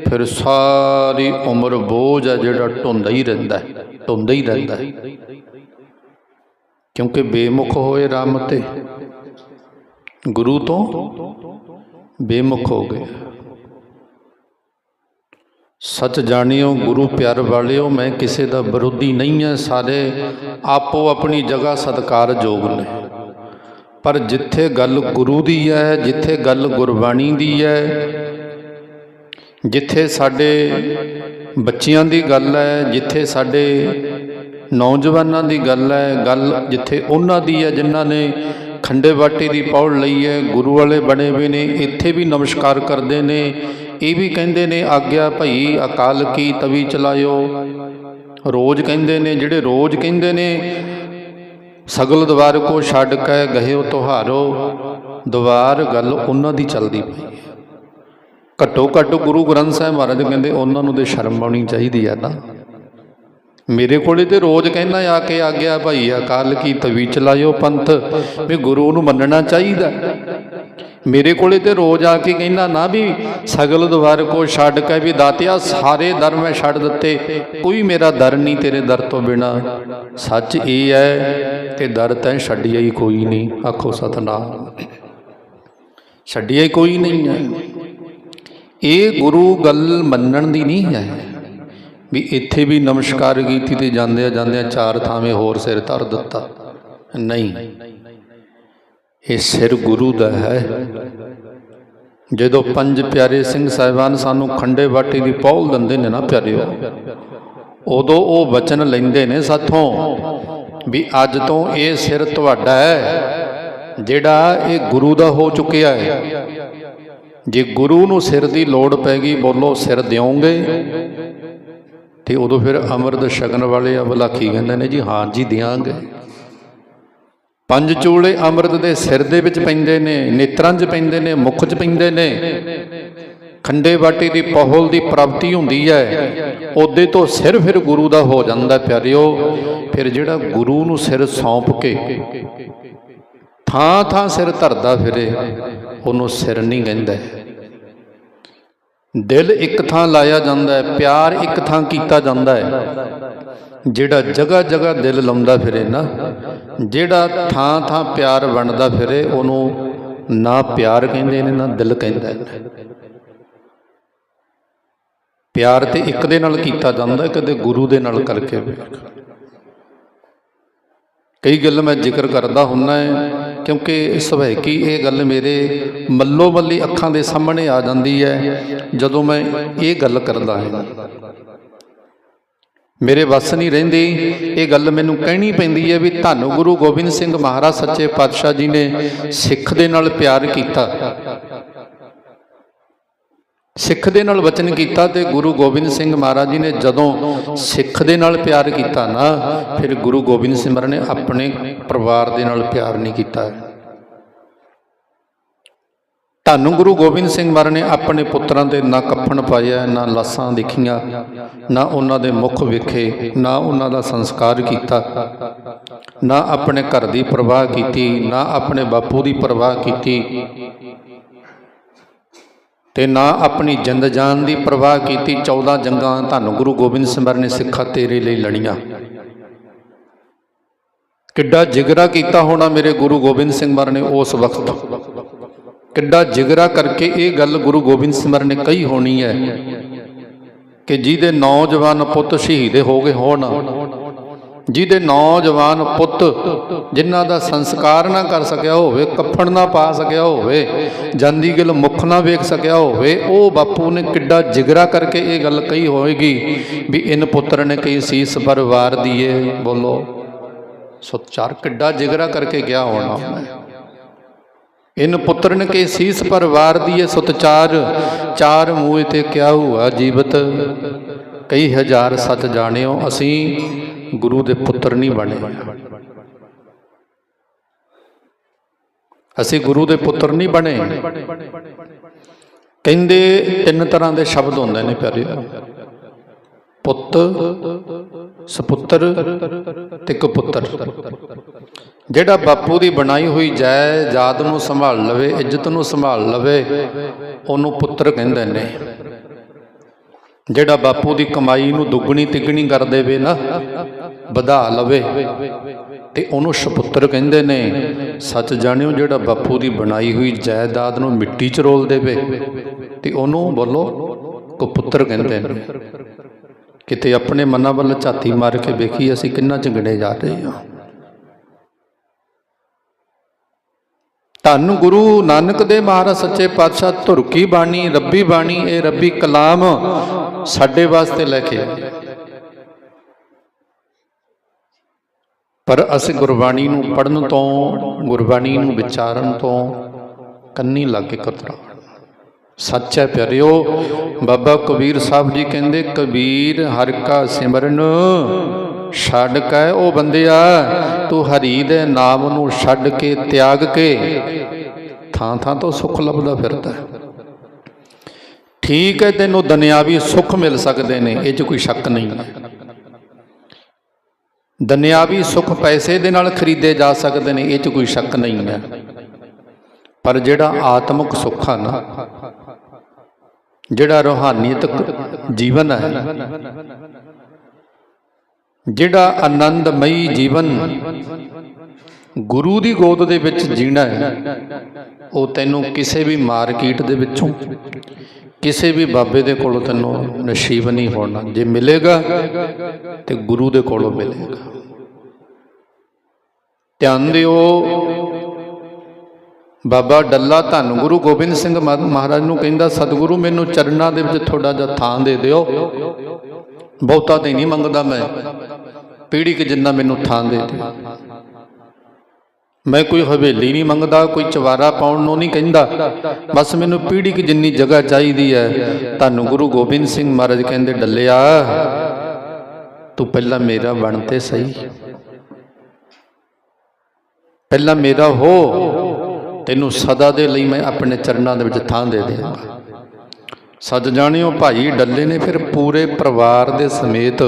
ਫਿਰ ਸਾਰੀ ਉਮਰ ਬੋਝ ਆ ਜਿਹੜਾ ਢੁੰਦਾ ਹੀ ਰਹਿੰਦਾ ਢੁੰਦਾ ਹੀ ਰਹਿੰਦਾ ਕਿਉਂਕਿ ਬੇਮੁਖ ਹੋਏ ਰਾਮ ਤੇ, ਗੁਰੂ ਤੋਂ ਬੇਮੁਖ ਹੋ ਗਏ। ਸੱਚ ਜਾਣਿਓ, ਗੁਰੂ ਪਿਆਰ ਵਾਲਿਓ, ਮੈਂ ਕਿਸੇ ਦਾ ਵਿਰੋਧੀ ਨਹੀਂ ਹਾਂ, ਸਾਰੇ ਆਪੋ ਆਪਣੀ ਜਗ੍ਹਾ ਸਤਿਕਾਰਯੋਗ ਨੇ। ਪਰ ਜਿੱਥੇ ਗੱਲ ਗੁਰੂ ਦੀ ਹੈ, ਜਿੱਥੇ ਗੱਲ ਗੁਰਬਾਣੀ ਦੀ ਹੈ, ਜਿੱਥੇ ਸਾਡੇ ਬੱਚਿਆਂ ਦੀ ਗੱਲ ਹੈ, ਜਿੱਥੇ ਸਾਡੇ ਨੌਜਵਾਨਾਂ ਦੀ ਗੱਲ ਹੈ, ਗੱਲ ਜਿੱਥੇ ਉਹਨਾਂ ਦੀ ਹੈ, ਜਿਨ੍ਹਾਂ ਨੇ ਖੰਡੇ ਬਾਟੇ ਦੀ ਪੌੜ ਲਈ ਹੈ, ਗੁਰੂ ਵਾਲੇ ਬਣੇ ਹੋਏ ਨੇ, ਇੱਥੇ ਵੀ ਨਮਸਕਾਰ ਕਰਦੇ ਨੇ ਇਹ ਵੀ ਕਹਿੰਦੇ ਨੇ, ਆਗਿਆ ਭਈ ਅਕਾਲ ਕੀ ਤਵੀ ਚਲਾਇਓ। ਰੋਜ਼ ਕਹਿੰਦੇ ਨੇ, ਜਿਹੜੇ ਰੋਜ਼ ਕਹਿੰਦੇ ਨੇ, ਸਗਲ ਦਵਾਰ ਕੋ ਛੱਡ ਕੇ ਗਹਿਓ ਤੁਹਾਰੋ। ਦਵਾਰ ਗੱਲ ਉਹਨਾਂ ਦੀ ਚੱਲਦੀ ਪਈ ਹੈ। ਘੱਟੋ ਘੱਟ ਗੁਰੂ ਗ੍ਰੰਥ ਸਾਹਿਬ ਮਹਾਰਾਜ ਕਹਿੰਦੇ, ਉਹਨਾਂ ਨੂੰ ਤੇ ਸ਼ਰਮ ਆਉਣੀ ਚਾਹੀਦੀ ਆ ਨਾ। ਮੇਰੇ ਕੋਲੇ ਤੇ ਰੋਜ਼ ਕਹਿੰਦਾ ਆ ਕੇ ਆ ਗਿਆ ਭਾਈ ਅਕਾਲ ਕੀ ਤਵੀ ਚਲਾਇਓ ਪੰਥ। ਵੀ ਗੁਰੂ ਨੂੰ ਮੰਨਣਾ ਚਾਹੀਦਾ। ਮੇਰੇ ਕੋਲੇ ਤੇ ਰੋਜ਼ ਆ ਕੇ ਕਹਿੰਦਾ, ਨਾ ਵੀ ਸਗਲ ਦਵਾਰ ਕੋ ਛੱਡ ਕੇ ਵੀ ਦਾਤਿਆ, ਸਾਰੇ ਦਰ ਮੈਂ ਛੱਡ ਦਿੱਤੇ, ਕੋਈ ਮੇਰਾ ਦਰ ਨਹੀਂ ਤੇਰੇ ਦਰ ਤੋਂ ਬਿਨਾ। ਸੱਚ ਇਹ ਹੈ ਕਿ ਦਰ ਤੈਂ ਛੱਡਿਆ ਹੀ ਕੋਈ ਨਹੀਂ। ਆਖੋ ਸਤਨਾਮ। ਛੱਡਿਆ ਹੀ ਕੋਈ ਨਹੀਂ ਹੈ। ਇਹ ਗੁਰੂ ਗੱਲ ਮੰਨਣ ਦੀ ਨਹੀਂ ਹੈ ਵੀ ਇੱਥੇ ਵੀ ਨਮਸਕਾਰ ਕੀਤੀ ਤੇ ਜਾਂਦੇ ਆ ਜਾਂਦੇ ਆ ਚਾਰ ਥਾਵੇਂ ਹੋਰ ਸਿਰ ਧਰ ਦਿੱਤਾ। ਨਹੀਂ। ਇਹ ਸਿਰ ਗੁਰੂ ਦਾ ਹੈ। ਜਦੋਂ ਪੰਜ ਪਿਆਰੇ ਸਿੰਘ ਸਾਹਿਬਾਨ ਸਾਨੂੰ ਖੰਡੇ ਬਾਟੀ ਦੀ ਪੌਲ ਦਿੰਦੇ ਨੇ ਨਾ ਪਿਆਰਿਓ ਉਦੋਂ ਉਹ ਵਚਨ ਲੈਂਦੇ ਨੇ, ਸਾਥੋਂ, ਵੀ ਅੱਜ ਤੋਂ ਇਹ ਸਿਰ ਤੁਹਾਡਾ ਹੈ, ਜਿਹੜਾ ਇਹ ਗੁਰੂ ਦਾ ਹੋ ਚੁੱਕਿਆ ਹੈ। ਜੇ ਗੁਰੂ ਨੂੰ ਸਿਰ ਦੀ ਲੋੜ ਪੈ ਗਈ, ਬੋਲੋ ਸਿਰ ਦਿਓਗੇ। ਤੇ ਉਦੋਂ ਫਿਰ ਅੰਮ੍ਰਿਤ ਸ਼ਗਨ ਵਾਲੇ ਅਵਲਾ ਕੀ ਕਹਿੰਦੇ ਨੇ, ਜੀ ਹਾਂ, ਜੀ ਦਿਆਂਗੇ। ਪੰਜ ਚੂਲੇ ਅੰਮ੍ਰਿਤ ਦੇ ਸਿਰ ਦੇ ਵਿੱਚ ਪੈਂਦੇ ਨੇ, ਨੇਤਰਾਂ 'ਚ ਪੈਂਦੇ ਨੇ, ਮੁਖ 'ਚ ਪੈਂਦੇ ਨੇ। ਖੰਡੇ ਬਾਟੇ ਦੀ ਪਹਲ ਦੀ ਪ੍ਰਾਪਤੀ ਹੁੰਦੀ ਹੈ। ਉਹਦੇ ਤੋਂ ਸਿਰ ਫਿਰ ਗੁਰੂ ਦਾ ਹੋ ਜਾਂਦਾ ਪਿਆਰਿਓ। ਫਿਰ ਜਿਹੜਾ ਗੁਰੂ ਨੂੰ ਸਿਰ ਸੌਂਪ ਕੇ ਥਾਂ ਥਾਂ ਸਿਰ ਧਰਦਾ ਫਿਰੇ, ਉਹਨੂੰ ਸਿਰ ਨਹੀਂ ਕਹਿੰਦਾ ਦਿਲ ਇੱਕ ਥਾਂ ਲਾਇਆ ਜਾਂਦਾ ਹੈ, ਪਿਆਰ ਇੱਕ ਥਾਂ ਕੀਤਾ ਜਾਂਦਾ ਹੈ। ਜਿਹੜਾ ਜਗ੍ਹਾ ਜਗ੍ਹਾ ਦਿਲ ਲਾਉਂਦਾ ਫਿਰੇ ਨਾ, ਜਿਹੜਾ ਥਾਂ ਥਾਂ ਪਿਆਰ ਵੰਡਦਾ ਫਿਰੇ, ਉਹਨੂੰ ਨਾ ਪਿਆਰ ਕਹਿੰਦੇ ਨੇ, ਨਾ ਦਿਲ ਕਹਿੰਦਾ ਪਿਆਰ ਤੇ ਇੱਕ ਦੇ ਨਾਲ ਕੀਤਾ ਜਾਂਦਾ ਕਦੇ ਗੁਰੂ ਦੇ ਨਾਲ ਕਰਕੇ ਵੇਖ ਕਈ ਗੱਲ ਮੈਂ ਜ਼ਿਕਰ ਕਰਦਾ ਹੁੰਨਾ ਹੈ, ਕਿਉਂਕਿ ਸਵੈਕੀ ਇਹ ਗੱਲ ਮੇਰੇ ਮੱਲੋ ਮੱਲੀ ਅੱਖਾਂ ਦੇ ਸਾਹਮਣੇ ਆ ਜਾਂਦੀ ਹੈ, ਜਦੋਂ ਮੈਂ ਇਹ ਗੱਲ ਕਰਦਾ ਹਾਂ। ਮੇਰੇ ਵੱਸ ਨਹੀਂ ਰਹਿੰਦੀ। ਇਹ ਗੱਲ ਮੈਨੂੰ ਕਹਿਣੀ ਪੈਂਦੀ ਹੈ ਵੀ ਤੁਹਾਨੂੰ ਗੁਰੂ ਗੋਬਿੰਦ ਸਿੰਘ ਮਹਾਰਾਜ ਸੱਚੇ ਪਾਤਸ਼ਾਹ ਜੀ ਨੇ ਸਿੱਖ ਦੇ ਨਾਲ ਪਿਆਰ ਕੀਤਾ। ਸਿੱਖ ਦੇ ਨਾਲ ਵਚਨ ਕੀਤਾ ਤੇ ਗੁਰੂ ਗੋਬਿੰਦ ਸਿੰਘ ਮਹਾਰਾਜ ਜੀ ਨੇ ਜਦੋਂ ਸਿੱਖ ਦੇ ਨਾਲ ਪਿਆਰ ਕੀਤਾ ਨਾ, ਫਿਰ ਗੁਰੂ ਗੋਬਿੰਦ ਸਿੰਘ ਮਹਾਰਾਜ ਨੇ ਆਪਣੇ ਪਰਿਵਾਰ ਦੇ ਨਾਲ ਪਿਆਰ ਨਹੀਂ ਕੀਤਾ। ਧੰਨ ਗੁਰੂ ਗੋਬਿੰਦ ਸਿੰਘ ਮਹਾਰਾਜ ਨੇ ਆਪਣੇ ਪੁੱਤਰਾਂ ਦੇ ਨਾ ਕੱਫਣ ਪਾਇਆ, ਨਾ ਲਾਸਾਂ ਦੇਖੀਆਂ, ਨਾ ਉਹਨਾਂ ਦੇ ਮੁਖ ਵੇਖੇ, ਨਾ ਉਹਨਾਂ ਦਾ ਸੰਸਕਾਰ ਕੀਤਾ, ਨਾ ਆਪਣੇ ਘਰ ਦੀ ਪਰਵਾਹ ਕੀਤੀ, ਨਾ ਆਪਣੇ ਬਾਪੂ ਦੀ ਪਰਵਾਹ ਕੀਤੀ ਤੇ ਨਾ ਆਪਣੀ ਜਿੰਦ ਜਾਨ ਦੀ ਪਰਵਾਹ ਕੀਤੀ। 14 ਜੰਗਾਂ ਧੰਨ ਗੁਰੂ ਗੋਬਿੰਦ ਸਿੰਘ ਮਹਾਰਾਜ ਨੇ ਸਿੱਖਾਂ ਤੇਰੇ ਲਈ ਲੜੀਆਂ। ਕਿੱਡਾ ਜਿਗਰਾ ਕੀਤਾ ਹੋਣਾ ਮੇਰੇ ਗੁਰੂ ਗੋਬਿੰਦ ਸਿੰਘ ਮਹਾਰਾਜ ਨੇ ਉਸ ਵਕਤ। ਕਿੱਡਾ ਜਿਗਰਾ ਕਰਕੇ ਇਹ ਗੱਲ ਗੁਰੂ ਗੋਬਿੰਦ ਸਿਮਰ ਨੇ ਕਹੀ ਹੋਣੀ ਹੈ ਕਿ ਜਿਹਦੇ ਨੌਜਵਾਨ ਪੁੱਤ ਸ਼ਹੀਦ ਹੋ ਗਏ ਹੋਣ, ਜਿਹਦੇ ਨੌਜਵਾਨ ਪੁੱਤ ਜਿਨ੍ਹਾਂ ਦਾ ਸੰਸਕਾਰ ਨਾ ਕਰ ਸਕਿਆ ਹੋਵੇ, ਕੱਫਣ ਨਾ ਪਾ ਸਕਿਆ ਹੋਵੇ, ਜਾਂਦੀ ਗਿਲ ਮੁੱਖ ਨਾ ਵੇਖ ਸਕਿਆ ਹੋਵੇ, ਉਹ ਬਾਪੂ ਨੇ ਕਿੱਡਾ ਜਿਗਰਾ ਕਰਕੇ ਇਹ ਗੱਲ ਕਹੀ ਹੋਏਗੀ ਵੀ ਇਨ ਪੁੱਤਰ ਨੇ ਕਈ ਸੀਸ ਪਰਵਾਰ ਦੀਏ, ਬੋਲੋ। ਸੋ ਚਾਰ ਕਿੱਡਾ ਜਿਗਰਾ ਕਰਕੇ ਗਿਆ ਹੋਣਾ। ਇਨ ਪੁੱਤਰਨ ਕੇ ਸੀਸ ਪਰ ਵਾਰ ਦੀਏ ਸੁਤ ਚਾਰ ਚਾਰ ਮੂਹ ਤੇ ਕਿਆ ਹੁਆ ਜੀਵਤ ਕਈ ਹਜ਼ਾਰ ਸੱਚ ਜਾਣਿਓ, ਅਸੀਂ ਗੁਰੂ ਦੇ ਪੁੱਤਰ ਨਹੀਂ ਬਣੇ। ਅਸੀਂ ਗੁਰੂ ਦੇ ਪੁੱਤਰ ਨਹੀਂ ਬਣੇ। ਕਹਿੰਦੇ ਤਿੰਨ ਤਰ੍ਹਾਂ ਦੇ ਸ਼ਬਦ ਹੁੰਦੇ ਨੇ ਪਿਆਰੇ ਪੁੱਤ, ਸਪੁੱਤਰ ਤੇ ਕਪੁੱਤਰ। ਜਿਹੜਾ ਬਾਪੂ ਦੀ ਬਣਾਈ ਹੋਈ ਜਾਇਦਾਦ ਨੂੰ ਸੰਭਾਲ ਲਵੇ, ਇੱਜ਼ਤ ਨੂੰ ਸੰਭਾਲ ਲਵੇ, ਉਹਨੂੰ ਪੁੱਤਰ ਕਹਿੰਦੇ ਨੇ। ਜਿਹੜਾ ਬਾਪੂ ਦੀ ਕਮਾਈ ਨੂੰ ਦੁੱਗਣੀ ਤਿੱਗਣੀ ਕਰ ਦੇਵੇ ਨਾ, ਵਧਾ ਲਵੇ, ਤੇ ਉਹਨੂੰ ਸੁਪੁੱਤਰ ਕਹਿੰਦੇ ਨੇ। ਸੱਚ ਜਾਣਿਓ, ਜਿਹੜਾ ਬਾਪੂ ਦੀ ਬਣਾਈ ਹੋਈ ਜਾਇਦਾਦ ਨੂੰ ਮਿੱਟੀ 'ਚ ਰੋਲ ਦੇਵੇ, ਤੇ ਉਹਨੂੰ ਬੋਲੋ ਕਪੁੱਤਰ ਕਹਿੰਦੇ ਨੇ। ਕਿਤੇ ਆਪਣੇ ਮਨਾਂ ਵੱਲ ਝਾਤੀ ਮਾਰ ਕੇ ਵੇਖੀ ਅਸੀਂ ਕਿੰਨਾ ਚੰਗੜੇ ਜਾ ਰਹੇ ਹਾਂ। ਧੰਨ ਗੁਰੂ ਨਾਨਕ ਦੇ ਮਹਾਰਾਜ, ਸੱਚੇ ਪਾਤਸ਼ਾਹ, ਧੁਰ ਕੀ ਬਾਣੀ, ਰੱਬੀ ਬਾਣੀ, ਇਹ ਰੱਬੀ ਕਲਾਮ ਸਾਡੇ ਵਾਸਤੇ ਲੈ ਕੇ ਆਏ। ਪਰ ਅਸੀਂ ਗੁਰਬਾਣੀ ਨੂੰ ਪੜਨ ਤੋਂ, ਗੁਰਬਾਣੀ ਨੂੰ ਵਿਚਾਰਨ ਤੋਂ ਕੰਨੀ ਲੱਗ ਕੇ ਕਤਰਾ ਸੱਚ ਹੈ ਪਿਆਰਿਓ, ਬਾਬਾ ਕਬੀਰ ਸਾਹਿਬ ਜੀ ਕਹਿੰਦੇ, ਕਬੀਰ ਹਰ ਕਾ ਸਿਮਰਨ, ਛੱਡ ਕੇ ਉਹ ਬੰਦਿਆ ਤੂੰ ਹਰੀ ਦੇ ਨਾਮ ਨੂੰ ਛੱਡ ਕੇ ਤਿਆਗ ਕੇ ਥਾਂ ਥਾਂ ਤੋਂ ਸੁੱਖ ਲੱਭਦਾ ਫਿਰਦਾ ਠੀਕ ਹੈ, ਤੈਨੂੰ ਦੁਨਿਆਵੀ ਸੁੱਖ ਮਿਲ ਸਕਦੇ ਨੇ, ਇਹ 'ਚ ਕੋਈ ਸ਼ੱਕ ਨਹੀਂ ਹੈ। ਦੁਨਿਆਵੀ ਸੁੱਖ ਪੈਸੇ ਦੇ ਨਾਲ ਖਰੀਦੇ ਜਾ ਸਕਦੇ ਨੇ, ਇਹ 'ਚ ਕੋਈ ਸ਼ੱਕ ਨਹੀਂ ਹੈ। ਪਰ ਜਿਹੜਾ ਆਤਮਿਕ ਸੁੱਖ ਆ ਨਾ ਜਿਹੜਾ ਰੋਹਾਨੀਅਤਕ ਜੀਵਨ ਹੈ, ਜਿਹੜਾ ਆਨੰਦਮਈ ਜੀਵਨ ਗੁਰੂ ਦੀ ਗੋਦ ਦੇ ਵਿੱਚ ਜੀਣਾ ਹੈ, ਉਹ ਤੈਨੂੰ ਕਿਸੇ ਵੀ ਮਾਰਕੀਟ ਦੇ ਵਿੱਚੋਂ, ਕਿਸੇ ਵੀ ਬਾਬੇ ਦੇ ਕੋਲੋਂ ਤੈਨੂੰ ਨਸੀਬ ਨਹੀਂ ਹੋਣਾ। ਜੇ ਮਿਲੇਗਾ ਤੇ ਗੁਰੂ ਦੇ ਕੋਲੋਂ ਮਿਲੇਗਾ। ਧਿਆਨ ਦਿਓ ਬਾਬਾ ਡੱਲਾ ਧੰਨ ਗੁਰੂ ਗੋਬਿੰਦ ਸਿੰਘ ਮਹਾ- ਮਹਾਰਾਜ ਨੂੰ ਕਹਿੰਦਾ, ਸਤਿਗੁਰੂ, ਮੈਨੂੰ ਚਰਨਾਂ ਦੇ ਵਿੱਚ ਥੋੜਾ ਜਿਹਾ ਥਾਂ ਦੇ ਦਿਓ। ਬਹੁਤਾ ਤੇ ਨਹੀਂ ਮੰਗਦਾ ਮੈਂ। ਪੀੜੀ ਕਿ ਜਿੰਨਾ ਮੈਨੂੰ ਥਾਂ ਦੇ ਦਿਓ। ਮੈਂ ਕੋਈ ਹਵੇਲੀ ਨਹੀਂ ਮੰਗਦਾ, ਕੋਈ ਚਵਾਰਾ ਪਾਉਣ ਨੂੰ ਨਹੀਂ ਕਹਿੰਦਾ। ਬਸ ਮੈਨੂੰ ਪੀੜੀ ਕਿ ਜਿੰਨੀ ਜਗ੍ਹਾ ਚਾਹੀਦੀ ਹੈ। ਤੁਹਾਨੂੰ ਗੁਰੂ ਗੋਬਿੰਦ ਸਿੰਘ ਮਹਾਰਾਜ ਕਹਿੰਦੇ, ਡੱਲਿਆ, ਤੂੰ ਪਹਿਲਾਂ ਮੇਰਾ ਬਣ ਤੇ ਸਹੀ। ਪਹਿਲਾਂ ਮੇਰਾ ਹੋ ਤੈਨੂੰ ਸਦਾ ਦੇ ਲਈ ਮੈਂ ਆਪਣੇ ਚਰਨਾਂ ਦੇ ਵਿੱਚ ਥਾਂ ਦੇ ਦੇਵਾਂਗਾ ਸੱਜ ਜਾਣਿਓ, ਭਾਈ ਡੱਲੇ ਨੇ ਫਿਰ ਪੂਰੇ ਪਰਿਵਾਰ ਦੇ ਸਮੇਤ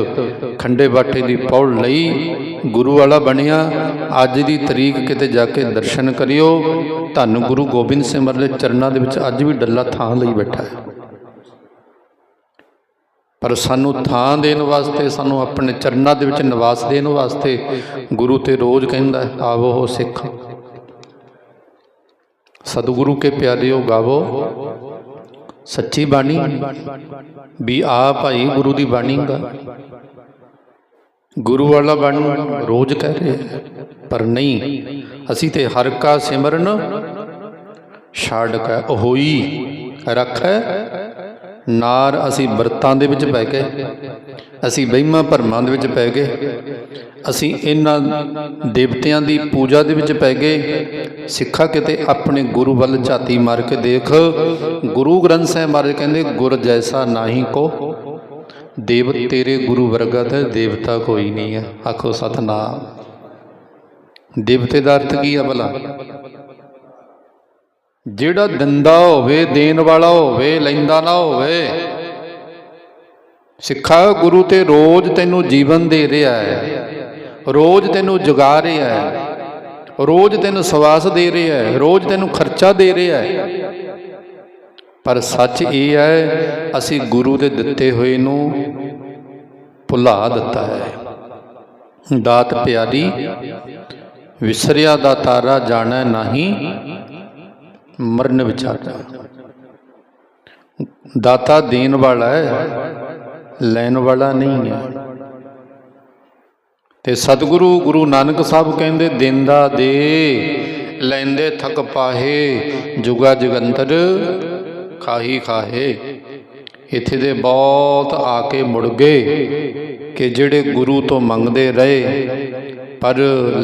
ਖੰਡੇ ਬਾਟੇ ਦੀ ਪੌੜ ਲਈ ਗੁਰੂ ਵਾਲਾ ਬਣਿਆ। ਅੱਜ ਦੀ ਤਰੀਕ ਕਿਤੇ ਜਾ ਕੇ ਦਰਸ਼ਨ ਕਰਿਓ। ਧੰਨ ਗੁਰੂ ਗੋਬਿੰਦ ਸਿੰਘ ਮਰਲੇ ਚਰਨਾਂ ਦੇ ਵਿੱਚ ਅੱਜ ਵੀ ਡੱਲਾ ਥਾਂ ਲਈ ਬੈਠਾ ਹੈ। ਪਰ ਸਾਨੂੰ ਥਾਂ ਦੇਣ ਵਾਸਤੇ, ਸਾਨੂੰ ਆਪਣੇ ਚਰਨਾਂ ਦੇ ਵਿੱਚ ਨਿਵਾਸ ਦੇਣ ਵਾਸਤੇ ਗੁਰੂ ਤੇ ਰੋਜ਼ ਕਹਿੰਦਾ ਆਵੋ ਹੋ ਸਿੱਖ। ਸਤਿਗੁਰੂ ਕੇ ਪਿਆਰਿਓ ਗਾਵੋ। ਸੱਚੀ ਬਾਣੀ ਵੀ ਆ ਭਾਈ ਗੁਰੂ ਦੀ ਬਾਣੀ ਗਾ। ਗੁਰੂ ਵਾਲਾ ਬਾਣੀ ਰੋਜ਼ ਕਹਿ ਰਹੇ ਪਰ ਨਹੀਂ, ਅਸੀਂ ਤੇ ਹਰ ਕਾ ਸਿਮਰਨ ਛੱਡ ਕੇ ਹੋਈ ਰੱਖੈ। ਨਾਰ ਅਸੀਂ ਵਰਤਾਂ ਦੇ ਵਿੱਚ ਪੈ ਗਏ, ਅਸੀਂ ਬਹਿਮਾਂ ਭਰਮਾਂ ਦੇ ਵਿੱਚ ਪੈ ਗਏ, ਅਸੀਂ ਇਹਨਾਂ ਦੇਵਤਿਆਂ ਦੀ ਪੂਜਾ ਦੇ ਵਿੱਚ ਪੈ ਗਏ, ਸਿੱਖਾ ਕਿਤੇ ਆਪਣੇ ਗੁਰੂ ਵੱਲ ਝਾਤੀ ਮਾਰ ਕੇ ਦੇਖ, ਗੁਰੂ ਗ੍ਰੰਥ ਸਾਹਿਬ ਮਹਾਰਾਜ ਕਹਿੰਦੇ, ਗੁਰ ਜੈਸਾ ਨਾਹੀ ਕੋ, ਦੇਵ ਤੇਰੇ ਗੁਰੂ ਵਰਗਾ ਤੇ ਦੇਵਤਾ ਕੋਈ ਨਹੀਂ ਹੈ। ਆਖੋ ਸਤਨਾਮ। ਦੇਵਤੇ ਦਾ ਅਰਥ ਕੀ ਆ ਭਲਾ? ਜਿਹੜਾ ਦਿੰਦਾ ਹੋਵੇ, ਦੇਣ ਵਾਲਾ ਹੋਵੇ, ਲੈਂਦਾ ਨਾ ਹੋਵੇ। ਸਿੱਖਾ, ਗੁਰੂ ਤੇ ਰੋਜ਼ ਤੈਨੂੰ ਜੀਵਨ ਦੇ ਰਿਹਾ ਹੈ। ਰੋਜ਼ ਤੈਨੂੰ ਜਗਾ ਰਿਹਾ ਹੈ। ਰੋਜ਼ ਤੈਨੂੰ ਸਵਾਸ ਦੇ ਰਿਹਾ ਹੈ। ਰੋਜ਼ ਤੈਨੂੰ ਖਰਚਾ ਦੇ ਰਿਹਾ ਹੈ। ਪਰ ਸੱਚ ਇਹ ਹੈ, ਅਸੀਂ ਗੁਰੂ ਦੇ ਦਿੱਤੇ ਹੋਏ ਨੂੰ ਭੁਲਾ ਦਿੱਤਾ ਹੈ। ਦਾਤ ਪਿਆਰੀ, ਵਿਸਰਿਆ ਦਾ ਤਾਰਾ ਜਾਣਾ ਨਹੀਂ। ਮਰਨ ਵਿਚਾਰਾ ਦਾਤਾ ਦੇਣ ਵਾਲਾ ਹੈ, ਲੈਣ ਵਾਲਾ ਨਹੀਂ ਹੈ। ਤੇ ਸਤਿਗੁਰੂ ਗੁਰੂ ਨਾਨਕ ਸਾਹਿਬ ਕਹਿੰਦੇ, ਦਿੰਦਾ ਦੇ, ਲੈਂਦੇ ਥਕ ਪਾਹੇ, ਜੁਗਾ ਜਗੰਤਰ, ਖਾਹੀ ਖਾਹੇ। ਇੱਥੇ ਦੇ ਬਹੁਤ ਆ ਕੇ ਮੁੜ ਗਏ ਕਿ ਜਿਹੜੇ ਗੁਰੂ ਤੋਂ ਮੰਗਦੇ ਰਹੇ, ਪਰ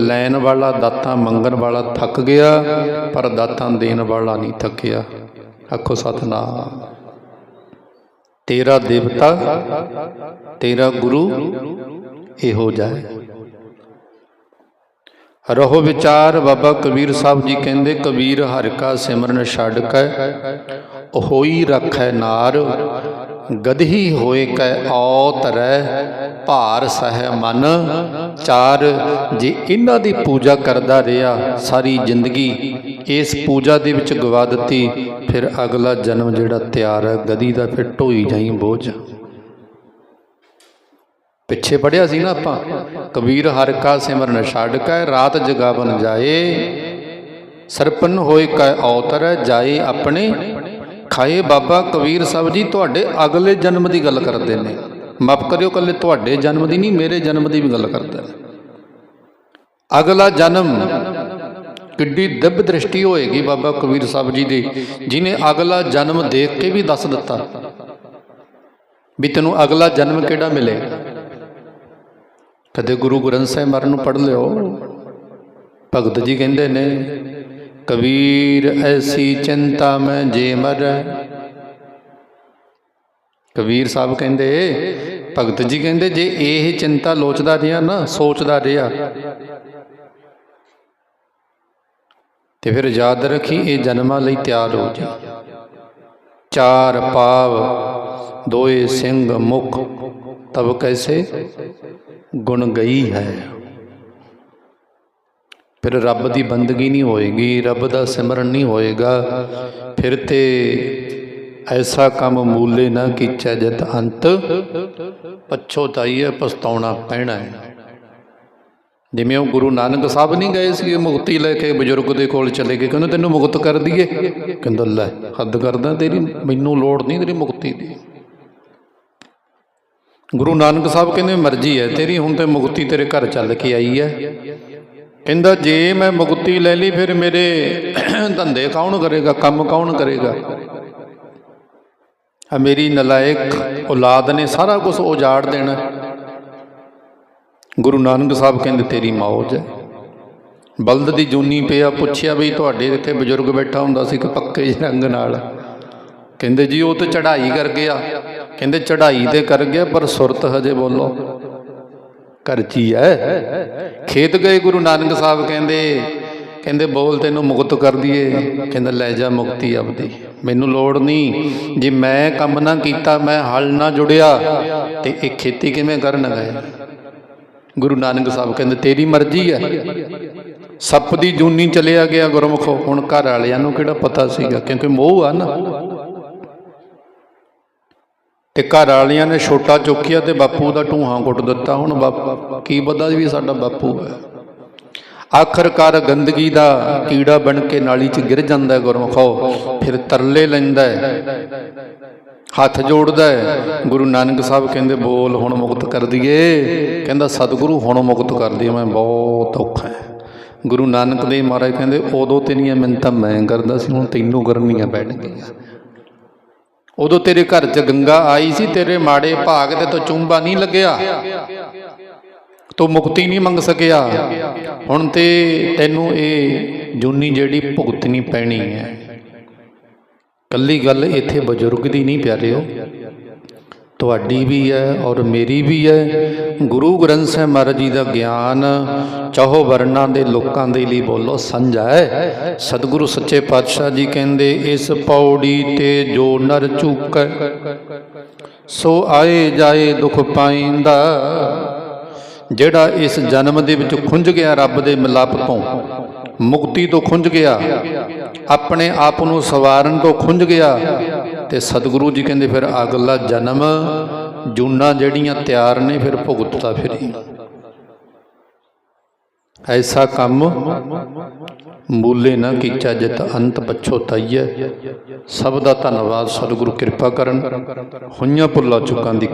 ਲੈਣ ਵਾਲਾ ਦਾਤਾਂ ਮੰਗਣ ਵਾਲਾ ਥੱਕ ਗਿਆ, ਪਰ ਦਾਤਾਂ ਦੇਣ ਵਾਲਾ ਨਹੀਂ ਥੱਕਿਆ। ਆਖੋ ਸਤਨਾਮ। ਤੇਰਾ ਦੇਵਤਾ, ਤੇਰਾ ਗੁਰੂ ਇਹੋ ਜਾਏ ਰਹੋ ਵਿਚਾਰ ਬਾਬਾ ਕਬੀਰ ਸਾਹਿਬ ਜੀ ਕਹਿੰਦੇ, ਕਬੀਰ ਹਰਿ ਕਾ ਸਿਮਰਨ ਛੱਡ ਕੇ ਹੋਈ ਰੱਖੈ ਨਾਰ ਗਦਹੀ ਹੋਏ ਕੈ ਔ ਤਰੈ ਭਾਰ ਸਹਿ ਮਨ। ਚਾਰ, ਜੇ ਇਹਨਾਂ ਦੀ ਪੂਜਾ ਕਰਦਾ ਰਿਹਾ ਸਾਰੀ ਜ਼ਿੰਦਗੀ, ਇਸ ਪੂਜਾ ਦੇ ਵਿੱਚ ਗਵਾ ਦਿੱਤੀ, ਫਿਰ ਅਗਲਾ ਜਨਮ ਜਿਹੜਾ ਤਿਆਰ ਹੈ ਗਦੀ ਦਾ ਫਿਰ ਢੋਈ ਜਾਈ ਬੋਝ। ਪਿੱਛੇ ਪੜਿਆ ਸੀ ਨਾ ਆਪਾਂ, ਕਬੀਰ ਹਰ ਕਾ ਸਿਮਰਨ ਛੱਡ ਕੇ, ਰਾਤ ਜਗਾਵਨ ਜਾਏ। ਸਰਪਨ ਹੋਏ ਕੈ ਔਤਰ ਜਾਏ ਆਪਣੇ। ਖਾਏ ਬਾਬਾ ਕਬੀਰ ਸਾਹਿਬ ਜੀ, ਤੁਹਾਡੇ ਅਗਲੇ ਜਨਮ ਦੀ ਗੱਲ ਕਰਦੇ ਨੇ। ਮਾਫ ਕਰਿਓ ਕੱਲੇ ਤੁਹਾਡੇ ਜਨਮ ਦੀ ਨਹੀਂ, ਮੇਰੇ ਜਨਮ ਦੀ ਵੀ ਗੱਲ ਕਰਦੇ ਨੇ। ਅਗਲਾ ਜਨਮ ਕਿੱਡੀ ਦਿਵ ਦ੍ਰਿਸ਼ਟੀ ਹੋਏਗੀ ਬਾਬਾ ਕਬੀਰ ਸਾਹਿਬ ਜੀ ਦੀ, ਜਿਨੇ ਅਗਲਾ ਜਨਮ ਦੇਖ ਕੇ ਵੀ ਦੱਸ ਦਿੱਤਾ। ਵੀ ਤੈਨੂੰ ਅਗਲਾ ਜਨਮ ਕਿਹੜਾ ਮਿਲੇਗਾ ਕਦੇ ਗੁਰੂ ਗ੍ਰੰਥ ਸਾਹਿਬ ਮਰਨ ਨੂੰ ਪੜ੍ਹ ਲਿਓ। ਭਗਤ ਜੀ ਕਹਿੰਦੇ ਨੇ ਕਬੀਰ ਐਸੀ ਚਿੰਤਾ ਮੈਂ ਜੇ ਮਰ। ਕਬੀਰ ਸਾਹਿਬ ਕਹਿੰਦੇ, ਭਗਤ ਜੀ ਕਹਿੰਦੇ, ਜੇ ਇਹ ਚਿੰਤਾ ਲੋਚਦਾ ਰਿਹਾ ਨਾ, ਸੋਚਦਾ ਰਿਹਾ। ਤੇ ਫਿਰ ਯਾਦ ਰੱਖੀ, ਇਹ ਜਨਮਾਂ ਲਈ ਤਿਆਰ ਹੋ ਜਾ। ਚਾਰ ਪਾਵ, ਦੋਏ ਸਿੰਘ ਮੁਖ, ਤਬ ਕੈਸੇ ਗੁਣ ਗਈ ਹੈ। ਫਿਰ ਰੱਬ ਦੀ ਬੰਦਗੀ ਨਹੀਂ ਹੋਏਗੀ, ਰੱਬ ਦਾ ਸਿਮਰਨ ਨਹੀਂ ਹੋਏਗਾ। ਫਿਰ ਤੇ ਐਸਾ ਕੰਮ ਮੂਲੇ ਨਾ ਕੀਚਾ ਜਤ ਅੰਤ ਪਛੋਤਾਈਏ ਪਛਤਾਉਣਾ ਪੈਣਾ ਹੈ। ਜਿਵੇਂ ਉਹ ਗੁਰੂ ਨਾਨਕ ਸਾਹਿਬ ਨਹੀਂ ਗਏ ਸੀ ਮੁਕਤੀ ਲੈ ਕੇ ਬਜ਼ੁਰਗ ਦੇ ਕੋਲ ਚਲੇ ਗਏ, ਕਹਿੰਦੇ ਤੈਨੂੰ ਮੁਕਤ ਕਰ ਦਈਏ। ਕਹਿੰਦਾ, ਲੈ, ਹੱਦ ਕਰਦਾ ਤੇਰੀ, ਮੈਨੂੰ ਲੋੜ ਨਹੀਂ ਤੇਰੀ ਮੁਕਤੀ ਦੀ। ਗੁਰੂ ਨਾਨਕ ਸਾਹਿਬ ਕਹਿੰਦੇ, ਮਰਜ਼ੀ ਹੈ, ਤੇਰੀ ਹੁਣ ਤੇ ਮੁਕਤੀ ਤੇਰੇ ਘਰ ਚੱਲ ਕੇ ਆਈ ਹੈ। ਕਹਿੰਦਾ, ਜੇ ਮੈਂ ਮੁਕਤੀ ਲੈ ਲਈ, ਫਿਰ ਮੇਰੇ ਧੰਦੇ ਕੌਣ ਕਰੇਗਾ, ਕੰਮ ਕੌਣ ਕਰੇਗਾ? ਆ ਮੇਰੀ ਨਲਾਇਕ ਔਲਾਦ ਨੇ ਸਾਰਾ ਕੁਝ ਉਜਾੜ ਦੇਣਾ। ਗੁਰੂ ਨਾਨਕ ਸਾਹਿਬ ਕਹਿੰਦੇ, ਤੇਰੀ ਮੌਜ ਹੈ। ਬਲਦ ਦੀ ਜੂਨੀ ਪਿਆ ਪੁੱਛਿਆ ਵੀ ਤੁਹਾਡੇ ਇੱਥੇ ਬਜ਼ੁਰਗ ਬੈਠਾ ਹੁੰਦਾ ਸੀ ਕਿ ਪੱਕੇ ਰੰਗ ਨਾਲ। ਕਹਿੰਦੇ, ਜੀ, ਉਹ ਤੇ ਚੜ੍ਹਾਈ ਕਰ ਗਿਆ। ਕਹਿੰਦੇ, ਚੜ੍ਹਾਈ ਤੇ ਕਰ ਗਿਆ, ਪਰ ਸੁਰਤ ਹਜੇ ਬੋਲੋ। ਕਰਚੀ ਹੈ। ਖੇਤ ਗਏ ਗੁਰੂ ਨਾਨਕ ਸਾਹਿਬ ਕਹਿੰਦੇ ਕਹਿੰਦੇ ਬੋਲ ਤੈਨੂੰ ਮੁਕਤ ਕਰ ਦਈਏ। ਕਹਿੰਦਾ, ਲੈ ਜਾ ਮੁਕਤੀ ਆਪਦੀ। ਮੈਨੂੰ ਲੋੜ ਨਹੀਂ, ਜੇ ਮੈਂ ਕੰਮ ਨਾ ਕੀਤਾ, ਮੈਂ ਹਲ ਨਾ ਜੁੜਿਆ, ਤੇ ਇਹ ਖੇਤੀ ਕਿਵੇਂ ਕਰਨ ਗਏ? ਗੁਰੂ ਨਾਨਕ ਸਾਹਿਬ ਕਹਿੰਦੇ, ਤੇਰੀ ਮਰਜ਼ੀ ਹੈ। ਸੱਪ ਦੀ ਜੂਨੀ ਚਲਿਆ ਗਿਆ ਗੁਰਮੁਖੋ। ਹੁਣ ਘਰ ਵਾਲਿਆਂ ਨੂੰ ਕਿਹੜਾ ਪਤਾ ਸੀਗਾ? ਕਿਉਂਕਿ ਮੋਹ ਆ ਨਾ। ਤੇ ਘਰ ਵਾਲਿਆਂ ਨੇ ਛੋਟਾ ਚੁੱਕਿਆ ਤੇ ਬਾਪੂ ਦਾ ਢੂਹਾਂ ਕੁੱਟ ਦਿੱਤਾ। ਹੁਣ ਬਾਪੂ ਕੀ ਪਤਾ ਵੀ ਸਾਡਾ ਬਾਪੂ ਹੈ। ਆਖਰਕਾਰ ਗੰਦਗੀ ਦਾ ਕੀੜਾ ਬਣ ਕੇ ਨਾਲੀ 'ਚ ਗਿਰ ਜਾਂਦਾ ਹੈ ਗੁਰਮੁਖੋ। ਫਿਰ ਤਰਲੇ ਲੈਂਦਾ ਹੱਥ ਜੋੜਦਾ ਗੁਰੂ ਨਾਨਕ ਸਾਹਿਬ ਕਹਿੰਦੇ, ਬੋਲ, ਹੁਣ ਮੁਕਤ ਕਰ ਦਈਏ। ਕਹਿੰਦਾ, ਸਤਿਗੁਰੂ, ਹੁਣ ਮੁਕਤ ਕਰ ਦਈਏ। ਮੈਂ ਬਹੁਤ ਔਖਾ ਗੁਰੂ ਨਾਨਕ ਦੇਵ ਮਹਾਰਾਜ ਕਹਿੰਦੇ, ਉਦੋਂ ਤੇਰੀਆਂ ਮਿੰਤਾਂ ਮੈਂ ਕਰਦਾ ਸੀ, ਹੁਣ ਤੈਨੂੰ ਕਰਨੀਆਂ ਪੈਣਗੀਆਂ। ਉਦੋਂ ਤੇਰੇ ਘਰ 'ਚ ਗੰਗਾ ਆਈ ਸੀ, ਤੇਰੇ ਮਾੜੇ ਭਾਗ ਤੇ ਤੋਂ ਚੁੰਬਾ ਨਹੀਂ ਲੱਗਿਆ। ਤੂੰ ਮੁਕਤੀ ਨਹੀਂ ਮੰਗ ਸਕਿਆ। ਹੁਣ ਤੇ ਤੈਨੂੰ ਇਹ ਜੂਨੀ ਜਿਹੜੀ ਭੁਗਤਣੀ ਪੈਣੀ ਹੈ। ਕੱਲੀ ਗੱਲ ਇੱਥੇ ਬਜ਼ੁਰਗ ਦੀ ਨਹੀਂ ਪਿਆਰਿਓ। ਤੁਹਾਡੀ ਵੀ ਹੈ ਔਰ ਮੇਰੀ ਵੀ ਹੈ। ਗੁਰੂ ਗ੍ਰੰਥ ਸਾਹਿਬ ਮਹਾਰਾਜ ਜੀ ਦਾ ਗਿਆਨ ਚਾਹੋ ਵਰਨਾਂ ਦੇ ਲੋਕਾਂ ਦੇ ਲਈ ਬੋਲੋ, ਸਾਂਝਾ ਹੈ। ਸਤਿਗੁਰੂ ਸੱਚੇ ਪਾਤਸ਼ਾਹ ਜੀ ਕਹਿੰਦੇ, ਇਸ ਪੌੜੀ ਤੇ ਜੋ ਨਰ ਚੁੱਕੈ ਸੋ ਆਏ ਜਾਏ ਦੁਖ ਪਾਇੰਦਾ। ਜਿਹੜਾ ਇਸ ਜਨਮ ਦੇ ਵਿੱਚ ਖੁੰਝ ਗਿਆ ਰੱਬ ਦੇ ਮਿਲਾਪ ਤੋਂ, ਮੁਕਤੀ ਤੋਂ ਖੁੰਝ ਗਿਆ, ਆਪਣੇ ਆਪ ਨੂੰ ਸਵਾਰਨ ਤੋਂ ਖੁੰਝ ਗਿਆ ਤੇ ਸਤਿਗੁਰੂ ਜੀ ਕਹਿੰਦੇ ਫਿਰ ਅਗਲਾ ਜਨਮ ਜੂਨਾ ਜਿਹੜੀਆਂ ਤਿਆਰ ਨੇ ਫਿਰ ਭੁਗਤਤਾ ਫਿਰੀ। ਐਸਾ ਕੰਮ ਮੂਲੇ ਨਾ ਕੀਚਾ ਜਿਤ ਅੰਤ ਪਛੋਤਾਈਐ ਸਭ ਦਾ ਧੰਨਵਾਦ, ਸਤਿਗੁਰੂ ਕਿਰਪਾ ਕਰਨ। ਹੋਈਆਂ ਭੁੱਲਾਂ ਚੁੱਕਾਂ ਦੀ